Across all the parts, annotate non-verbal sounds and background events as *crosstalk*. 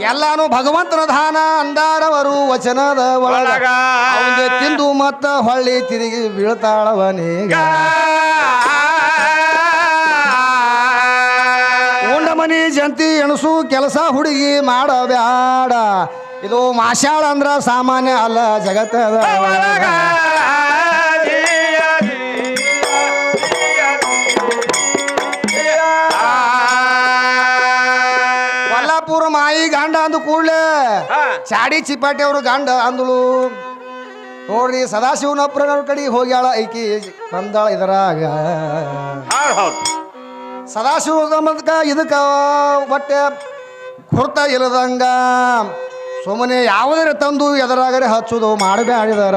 ಎಲ್ಲಾನು ಭಗವಂತನ ದಾನ ಅಂದಾರವರು ವಚನದ ಒಳಗ. ಅವನಿಗೆ ತಿಂದು ಮತ್ತ ಹೊಳ್ಳಿ ತಿರುಗಿ ಬೀಳ್ತಾಳವನೀಗ. ಉಂಡಮನಿ ಜಂತಿ ಎಣಸು ಕೆಲಸ ಹುಡುಗಿ ಮಾಡಬ್ಯಾಡ. ಇದು ಮಾಶಾಳ ಅಂದ್ರ ಸಾಮಾನ್ಯ ಅಲ್ಲ ಜಗತ್ತದ. ಚಾಡಿ ಚಿಪಾಟಿ ಅವರು ಗಂಡ ಅಂದಳು. ನೋಡ್ರಿ ಸದಾಶಿವನಪ್ಪರ ಕಡೆ ಹೋಗ್ಯಾಳ ಐಕಿ ಬಂದಾಳ ಇದರಾಗ. ಸದಾಶಿವ ಸಂಬಂಧಕ ಇದಕ್ಕ ಬಟ್ಟೆ ಹುರ್ತ ಇಲ್ಲದಂಗ ಸುಮ್ಮನೆ ಯಾವುದರ ತಂದು ಎದರಾಗರೆ ಹಚ್ಚುದು ಮಾಡಬೇಡಿದರ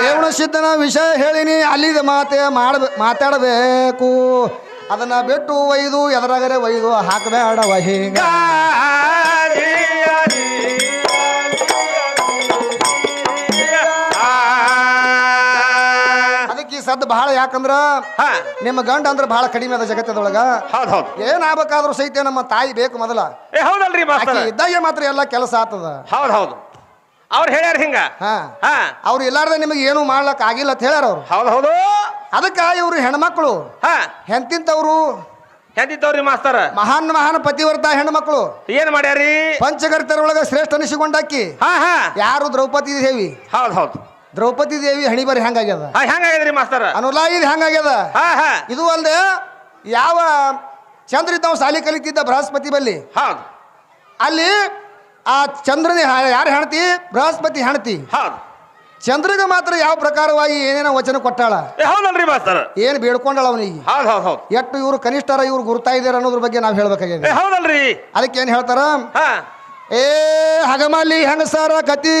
ರೇವಣ ಸಿದ್ಧನ ವಿಷಯ ಹೇಳಿನಿ ಅಲ್ಲಿದ ಮಾತೆ ಮಾಡ್ಬೇ ಮಾತಾಡಬೇಕು. ಅದನ್ನ ಬಿಟ್ಟು ಒಯ್ದು ಎದರಾಗರೆ ಒಯ್ದು ಹಾಕಬೇಡ ಹಿಂಗ. ಅದಕ್ಕೆ ಈ ಸದ್ದು ಬಹಳ ಯಾಕಂದ್ರ ನಿಮ್ಮ ಗಂಡ ಅಂದ್ರೆ ಬಹಳ ಕಡಿಮೆ ಅದ ಜಗತ್ತದೊಳಗ ಹೌದು ಹೌದ್. ಏನಾಗಬೇಕಾದ್ರೂ ಸಹಿತ ನಮ್ಮ ತಾಯಿ ಬೇಕು ಮೊದಲ. ಏ ಹೌದಲ್ರಿ ಇದ್ದಾಗೆ ಮಾತ್ರ ಎಲ್ಲ ಕೆಲಸ ಆತದ ಹೌದು ಹೌದು. ಅವ್ರು ಹೇಳ್ಯಾರ ಹಿಂಗ. ಹಾ. ಹಾ. ಅವ್ರು ಇಲ್ಲಾರ್ದ ನಿಮಗೆ ಏನು ಮಾಡ್ಲಕ್ ಆಗಿಲ್ಲ ಅಂತ ಹೇಳ್ಯಾರ ಅವ್ರು. ಹೌದು ಹೌದು. ಅದಕ್ಕ ಇವ್ರು ಹೆಣ್ಮಕ್ಳು. ಹಾ. ಹೆಂತಿಂತವ್ರು? ಹೆಂತಿಂತವ್ರಿ ಮಾಸ್ತರ? ಮಹಾನ್ ಮಹಾನ್ ಪತಿವರ್ತ ಹೆಣ್ಮಕ್ಳು. ಏನ್ ಮಾಡ್ಯಾರಿ? ಪಂಚಗರ್ತರೊಳಗ ಶ್ರೇಷ್ಠ ಅನಿಸಿಕೊಂಡಾಕಿ ಹಾ ಹಾ. ಯಾರು ದ್ರೌಪದಿ ದೇವಿ? ಹೌದು ಹೌದು. ದ್ರೌಪದಿ ದೇವಿ ಹಣಿಬರಿ ಹೆಂಗಾಗ್ಯದ? ಹಾ ರೀ ಮಾಸ್ತರ? ಅನುಲಾ ಇದು ಹೆಂಗಾಗ್ಯದ? ಹಾ ಹಾ. ಇದು ಅಲ್ದೆ ಯಾವ ಚಂದ್ರ ತಾವು ಸಾಲಿ ಕಲಿತಿದ್ದ ಬೃಹಸ್ಪತಿ ಬಲ್ಲಿ? ಹೌದು. ಅಲ್ಲಿ ಆ ಚಂದ್ರನ ಯಾರು ಹೆಣತಿ? ಬೃಹಸ್ಪತಿ ಹೆಣತಿ. ಹೌದ್. ಚಂದ್ರಗ ಮಾತ್ರ ಯಾವ ಪ್ರಕಾರವಾಗಿ ಏನೇನೋ ವಚನ ಕೊಟ್ಟಾಳ? ಏ ಹೌದಲ್ರಿ ಮಾಸ್ತರ. ಏನು ಬೇಡ್ಕೊಂಡಳ ಅವನಿಗೆ? ಹೌದ್ ಹೌದು ಹೌದ್. ಎಷ್ಟು ಇವರು ಕನಿಷ್ಠರ ಇವ್ರು ಗುರುತಾ ಇದಾರ ಅನ್ನೋದ್ರ ಬಗ್ಗೆ ನಾವು ಹೇಳ್ಬೇಕಾಗಿದೆ ಹೌದಲ್ರಿ. ಅದಕ್ಕೆ ಏನು ಹೇಳ್ತಾರ ಏ ಹಗಮಲ್ಲಿ ಹೆಂಗಸಾರ ಕತಿ?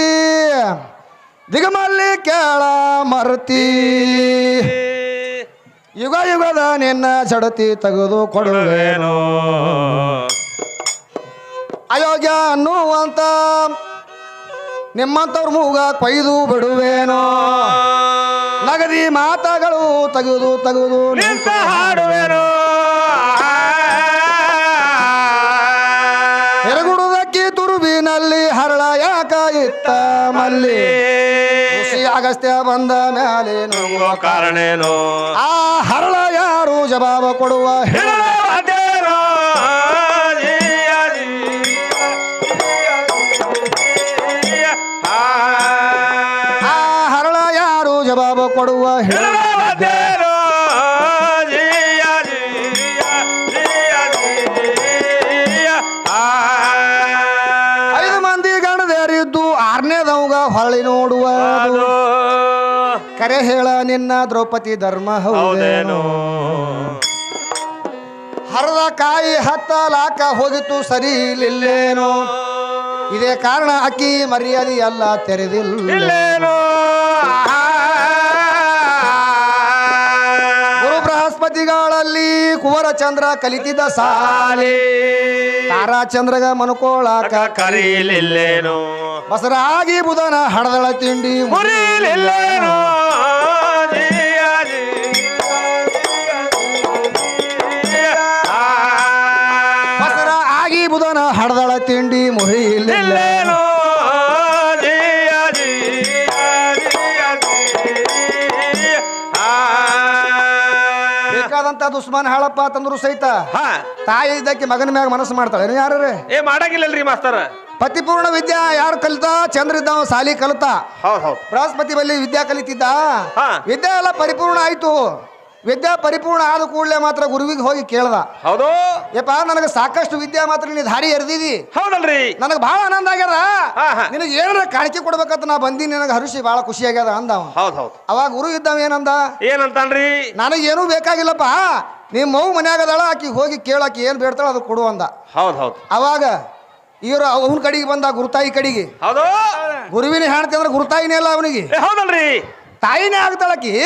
ದಿಗಮಲ್ಲಿ ಕೇಳ ಮರತಿ? ಯುಗ ಯುಗದ ನಿನ್ನ ಜಡತಿ ತೆಗೆದು ಕೊಡುವೇನು? ಅಯೋಗ್ಯ ಅನ್ನುವಂತ ನಿಮ್ಮಂತವ್ರ ಮೂಗ ಕೊಯ್ದು ಬಿಡುವೇನೋ? ನಗದಿ ಮಾತಗಳು ತೆಗೆದು ತೆಗೆದು ನಿಂತ ಹಾಡುವೇನೋ? ಎರಗುಡುದಕ್ಕಿ ತುರುಬಿನಲ್ಲಿ ಹರಳ ಯಾಕ ಇತ್ತ ಮಲ್ಲಿ? ಅಗಸ್ತ್ಯ ಬಂದ ಮೇಲೆ ನುಂಗೋ ಕಾರಣೇನು? ಆ ಹರಳ ಯಾರು ಜವಾಬ ಕೊಡುವ ಹೇಳು. ಕೊಡುವ. ಐದು ಮಂದಿ ಗಣದೇರಿದ್ದು ಆರನೇದವಂಗ ಹೊಳ್ಳಿ ನೋಡುವ ಕರೆ ಹೇಳ ನಿನ್ನ ದ್ರೌಪದಿ ಧರ್ಮ ಹೌದೇನು. ಹರದ ಕಾಯಿ ಹತ್ತ ಲಾಕ ಹೋಗಿತ್ತು ಸರಿ ಇಲ್ಲೇನೋ ಇದೇ ಕಾರಣ ಅಕ್ಕಿ ಮರ್ಯಾದೆ ಎಲ್ಲ ಬೃಹಸ್ಪತಿಗಳಲ್ಲಿ ಕುವರ ಚಂದ್ರ ಕಲಿತಿದ್ದ ಸಾಲಿ. ತಾರಾಚಂದ್ರಗ ಮನುಕೋಳಕ ಕರೀಲಿಲ್ಲೇನು. ಬಸರಾಗಿ ಬುಧನ ಹಡದಳ ತಿಂಡಿ. ಮುರಿಲಿಲ್ಲೇನೋ. ದುಸ್ಮಾನ್ ಹಾಳಪ್ಪ ತಂದ್ರು ಸಹಿತ ಹಾ. ತಾಯಿ ಇದ್ದಕ್ಕೆ ಮಗನ ಮ್ಯಾಗ ಮನಸ್ಸು ಮಾಡ್ತಾಳೆ. ಯಾರು ಏ ಮಾಡಂಗಿಲ್ಲಲ್ರಿ ಮಾಸ್ತರ. ಪತಿಪೂರ್ಣ ವಿದ್ಯಾ ಯಾರು ಕಲಿತ? ಚಂದ್ರ ಇದ್ದಾವ ಸಾಲಿ ಕಲಿತ. ಹೌದ್ ಹೌದ್. ಬೃಹಸ್ಪತಿ ಬಲ್ಲಿ ವಿದ್ಯಾ ಕಲಿತಿದ್ದ? ಹಾ. ವಿದ್ಯಾ ಎಲ್ಲ ಪರಿಪೂರ್ಣ ಆಯ್ತು. ವಿದ್ಯಾ ಪರಿಪೂರ್ಣ ಆದ ಕೂಡಲೇ ಮಾತ್ರ ಗುರುವಿಗೆ ಹೋಗಿ ಕೇಳ್ದ. ಹೌದು. ಯಪ್ಪ ನನಗೆ ಸಾಕಷ್ಟು ವಿದ್ಯಾ ಮಾತ್ರ ನೀ ದಾರಿ ಎರ್ದಿದಿ. ಹೌದಲ್ರಿ. ನನಗೆ ಬಹಳ ಆನಂದ ಆಗ್ಯದ. ನಿನಗೆ ಏನಾರ ಕಾಣಿಕೆ ಕೊಡ್ಬೇಕಂತ ನಾ ಬಂದೀನಿ ನನಗೆ ಹರುಷಿ ಬಹಳ ಖುಷಿ ಆಗ್ಯದ ಅಂದ ಹೌದು ಹೌದ್. ಅವಾಗ ಗುರು ಇದ್ದವ ಏನಂದ? ಏನಂತಾನ್ರಿ? ಏನೂ ಬೇಕಾಗಿಲ್ಲಪ್ಪ. ನಿಮ್ಮ ಮಗು ಮನ್ಯಾಗದಾಳ ಆಕಿ ಹೋಗಿ ಕೇಳಾಕಿ ಏನು ಬೇಡ್ತಾಳ ಅದು ಕೊಡು ಅಂದ. ಹೌದ್ ಹೌದ್. ಅವಾಗ ಇವರು ಅವನ ಕಡೆಗೆ ಬಂದ ಗುರುತಾಯಿ ಕಡೆಗೆ. ಹೌದು. ಗುರುವಿನ ಹೆಣ್ತಿ ಅಂದ್ರೆ ಗುರುತಾಯಿನೇ ಅಲ್ಲ ಅವನಿಗೆ. ಹೌದಲ್ರಿ. ತಾಯಿನೇ ಆಗ್ತಾಳಕಿ.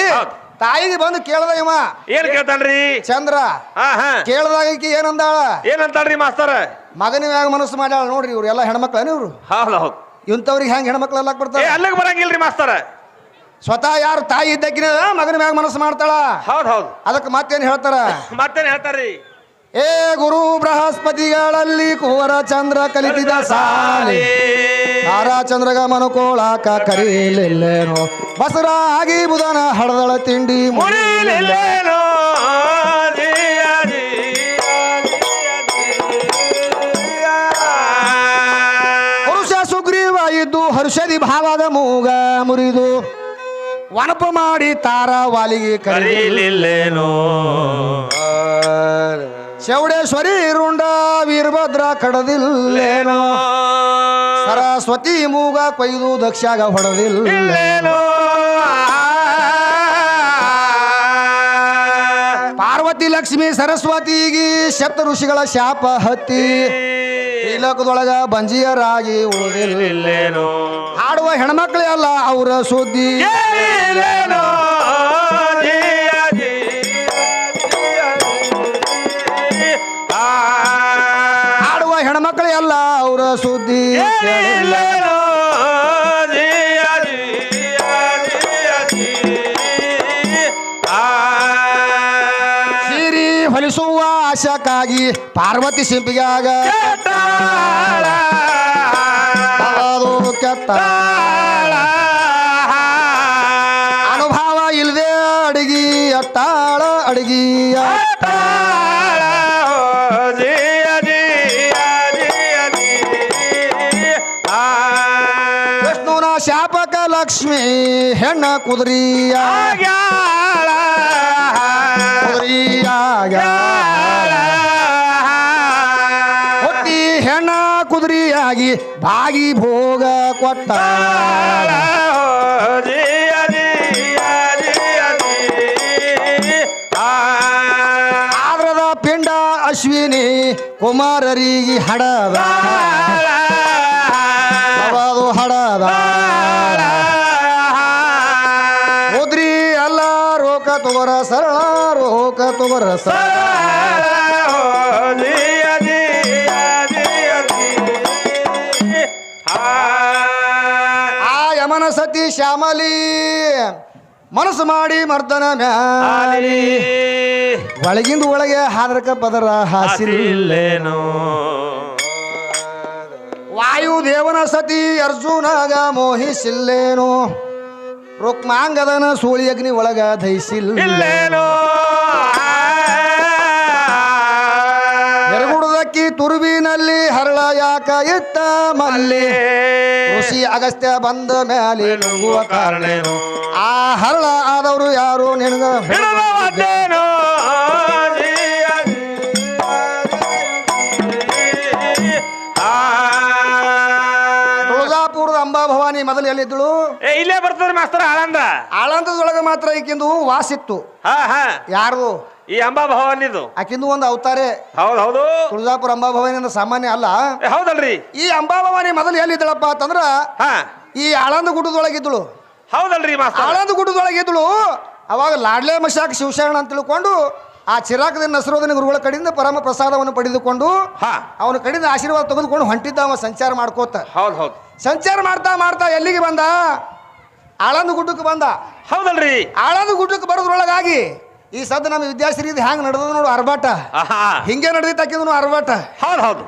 ತಾಯಿಗೆ ಬಂದು ಕೇಳ್ದ ಇವ. ಏನ್ ಕೇಳ್ತಾನ್ರಿ ಚಂದ್ರ ಹಾ ಹಾ. ಕೇಳ್ದಾಗ ಈಕಿ ಏನಂದಾಳ ಏನಂತಾಳ್ರಿ ಮಾಸ್ತರ? ಮಗನ ಮ್ಯಾಗ ಮನಸ್ಸು ಮಾಡ್ಯಾಳ ನೋಡ್ರಿ ಇವ್ರು ಎಲ್ಲ ಹೆಣ್ಮಕ್ಳೇನು ಇವ್ರು? ಹೌದ್ ಹೌದ್. ಇಂಥವ್ರಿಗೆ ಹೆಂಗ್ ಹೆಣ್ಮಕ್ಳು ಎಲ್ಲ ಏ ಬರ್ತಾರೆ ಅಲ್ಲಿಗೆ ಬರಂಗಿಲ್ರಿ ಮಾಸ್ತರ. ಸ್ವತಃ ಯಾರು ತಾಯಿ ಇದ್ದಕ್ಕಿನ ಮಗನ ಮ್ಯಾಗ ಮನಸ್ಸು ಮಾಡ್ತಾಳ? ಹೌದ್ ಹೌದು. ಅದಕ್ಕೆ ಮತ್ತೇನು ಹೇಳ್ತಾರ? ಮತ್ತೇನ್ ಹೇಳ್ತಾರ್ರಿ? ಏ ಗುರು ಬೃಹಸ್ಪತಿಗಳಲ್ಲಿ ಕುವರ ಚಂದ್ರ ಕಲಿತಿದ ಸಾಲಿ. ತಾರಾಚಂದ್ರಗ ಮನುಕೋಳಾಕ ಕರೀಲಿಲ್ಲೇನೋ? ಬಸರಾಗಿ ಬುಧನ ಹಡದಳ ತಿಂಡಿ ಮುರಿಲಿಲ್ಲ ಮುರಿಲಿಲ್ಲೇನೋ? ಪುರುಷ ಸುಗ್ರೀವ ಇದ್ದು ಹರ್ಷದಿ ಭಾವದ ಮೂಗ ಮುರಿದು ವನಪ ಮಾಡಿ ತಾರ ವಾಲಿಗೆ ಕರೀಲಿಲ್ಲ ಕರೀಲಿಲ್ಲೇನೋ? ಚೌಡೇಶ್ವರಿ ರುಂಡ ವೀರಭದ್ರ ಕಡದಿಲ್ಲೇನೋ? ಸರಸ್ವತಿ ಮೂಗ ಕೊಯ್ದು ದಕ್ಷಾಗ ಹೊಡೆದಿಲ್ಲ. ಪಾರ್ವತಿ ಲಕ್ಷ್ಮಿ ಸರಸ್ವತಿಗೆ ಸಪ್ತ ಋಷಿಗಳ ಶಾಪ ಹತ್ತಿ ಲೋಕದೊಳಗ ಬಂಜಿಯರಾಗಿ ಉಳಿದಿಲ್ಲ. ಆಡುವ ಹಾಡುವ ಹೆಣ್ಮಕ್ಳೇ ಅಲ್ಲ ಅವರ ಸುದ್ದಿ. ಹೆಣ್ಮಕ್ಳೇ ಅಲ್ಲ ಅವರ ಸುದ್ದಿ ಸಿರಿ ಹೊಲಿಸುವ ಆಶಕ್ಕಾಗಿ ಪಾರ್ವತಿ ಸಿಂಪಿಗಾಗ ಕೆಟ್ಟ ಅನುಭವ ಇಲ್ಲದೆ ಅಡಿಗಿ ಅಟ್ಟಾಳ ಅಡಿಗಿಯ. ಹೆಣ್ಣ ಕುದುರಿಯ ಕುದುರಿಯಾಗ ಹೆಣ ಹೆಣ್ಣ ಕುದುರಿಯಾಗಿ ಭಾಗಿ ಭೋಗ ಕೊಟ್ಟ. ಆದ್ರದ ಪಿಂಡ ಅಶ್ವಿನಿ ಕುಮಾರರಿಗೆ ಹಡದ. ಆ ಯಮನ ಸತಿ ಶ್ಯಾಮಲಿ. ಮನಸ್ಸು ಮಾಡಿ ಮರ್ದನ ಮ್ಯಾಲಿ. ಒಳಗಿಂದ ಒಳಗೆ ಹಾದರಕ ಪದರ ಹಾಸಿರಿಲ್ಲೇನು ಹಾಸಿಲ್ಲೇನೋ. ವಾಯು ದೇವನ ಸತಿ ಅರ್ಜುನಾಗ ಮೋಹಿಸಿಲ್ಲೇನು. ರುಕ್ಮಾಂಗದನ ಸೂಳಿ ಅಗ್ನಿ ಒಳಗ ದಹಿಸಿಲ್ಲ ಇಟ್ಟ ಮಲ್ಲಿ ಋಷಿ ಅಗಸ್ತ್ಯ ಬಂದ ಮೇಲೆ ನುಂಗುವ ಕಾರಣೇನು? ಆ ಹರಳ ಆದವರು ಯಾರು ನಿನಗ? ಎಲ್ಲಿದ್ದಳು? ಏ ಇಲ್ಲೇ ಬರ್ತದ್ರಿ ಮಾಸ್ತರ ಆಳಂದ. ಆಳಂದದೊಳಗ ಮಾತ್ರ ಈಕಿಂದು ವಾಸಿತ್ತು. ಹಾ ಹಾ. ಯಾರು? ಈ ಅಂಬಾ ಭವಾನಿದು. ಆಕಿಂದು ಒಂದು ಅವತಾರೆ. ಹೌದೌದು ಹೌದು. ತುಳಜಾಪುರ ಅಂಬಾ ಭವಾನಿ ಸಾಮಾನ್ಯ ಅಲ್ಲ. ಏ, ಹೌದಲ್ರಿ. ಈ ಅಂಬಾ ಭವಾನಿ ಮೊದಲು ಎಲ್ಲಿದ್ದಳಪ್ಪ ಅಂತಂದ್ರ ಹಾ. ಈ ಆಳಂದ ಗುಡ್ಡದೊಳಗಿದ್ದಳು. ಹೌದಲ್ರಿ ಮಾಸ್ತರ. ಆಳಂದ ಗುಡ್ಡದೊಳಗಿದ್ದಳು. ಅವಾಗ ಲಾಡ್ಲೆ ಮಶಾಕ್ ಶಿವಶರಣ ಅಂತ ತಿಳ್ಕೊಂಡು ಆ ಚಿರಾಕದಿಂದ ನಸರೋದನ ಗುರುಗಳ ಕಡೆಯಿಂದ ಪರಮ ಪ್ರಸಾದವನ್ನು ಪಡೆದುಕೊಂಡು ಹಾ. ಅವನ ಕಡೆಯಿಂದ ಆಶೀರ್ವಾದ ತೆಗೆದುಕೊಂಡು ಹೊಂಟಿದ್ದ ಅವ ಸಂಚಾರ ಮಾಡ್ಕೋತ. ಹೌದು ಹೌದ್. ಸಂಚಾರ ಮಾಡ್ತಾ ಮಾಡ್ತಾ ಎಲ್ಲಿಗೆ ಬಂದ? ಆಳಂದ ಗುಡ್ಡಕ್ಕೆ ಬಂದ. ಹೌದಲ್ರಿ. ಆಳಂದ ಗುಡ್ಡಕ್ಕೆ ಬರೋದ್ರೊಳಗಾಗಿ ಈ ಸದ್ದು ನಮ್ಮ ವಿದ್ಯಾಶ್ರೀ ಇದು ಹ್ಯಾಂಗ ನಡೆದ ನೋಡು ಅರ್ಬಾಟ ಹಿಂಗೆ ನಡೆದಿತ್ತು ಆಕಿದನು ಅರ್ಬಾಟ ಹೌದು ಹೌದು.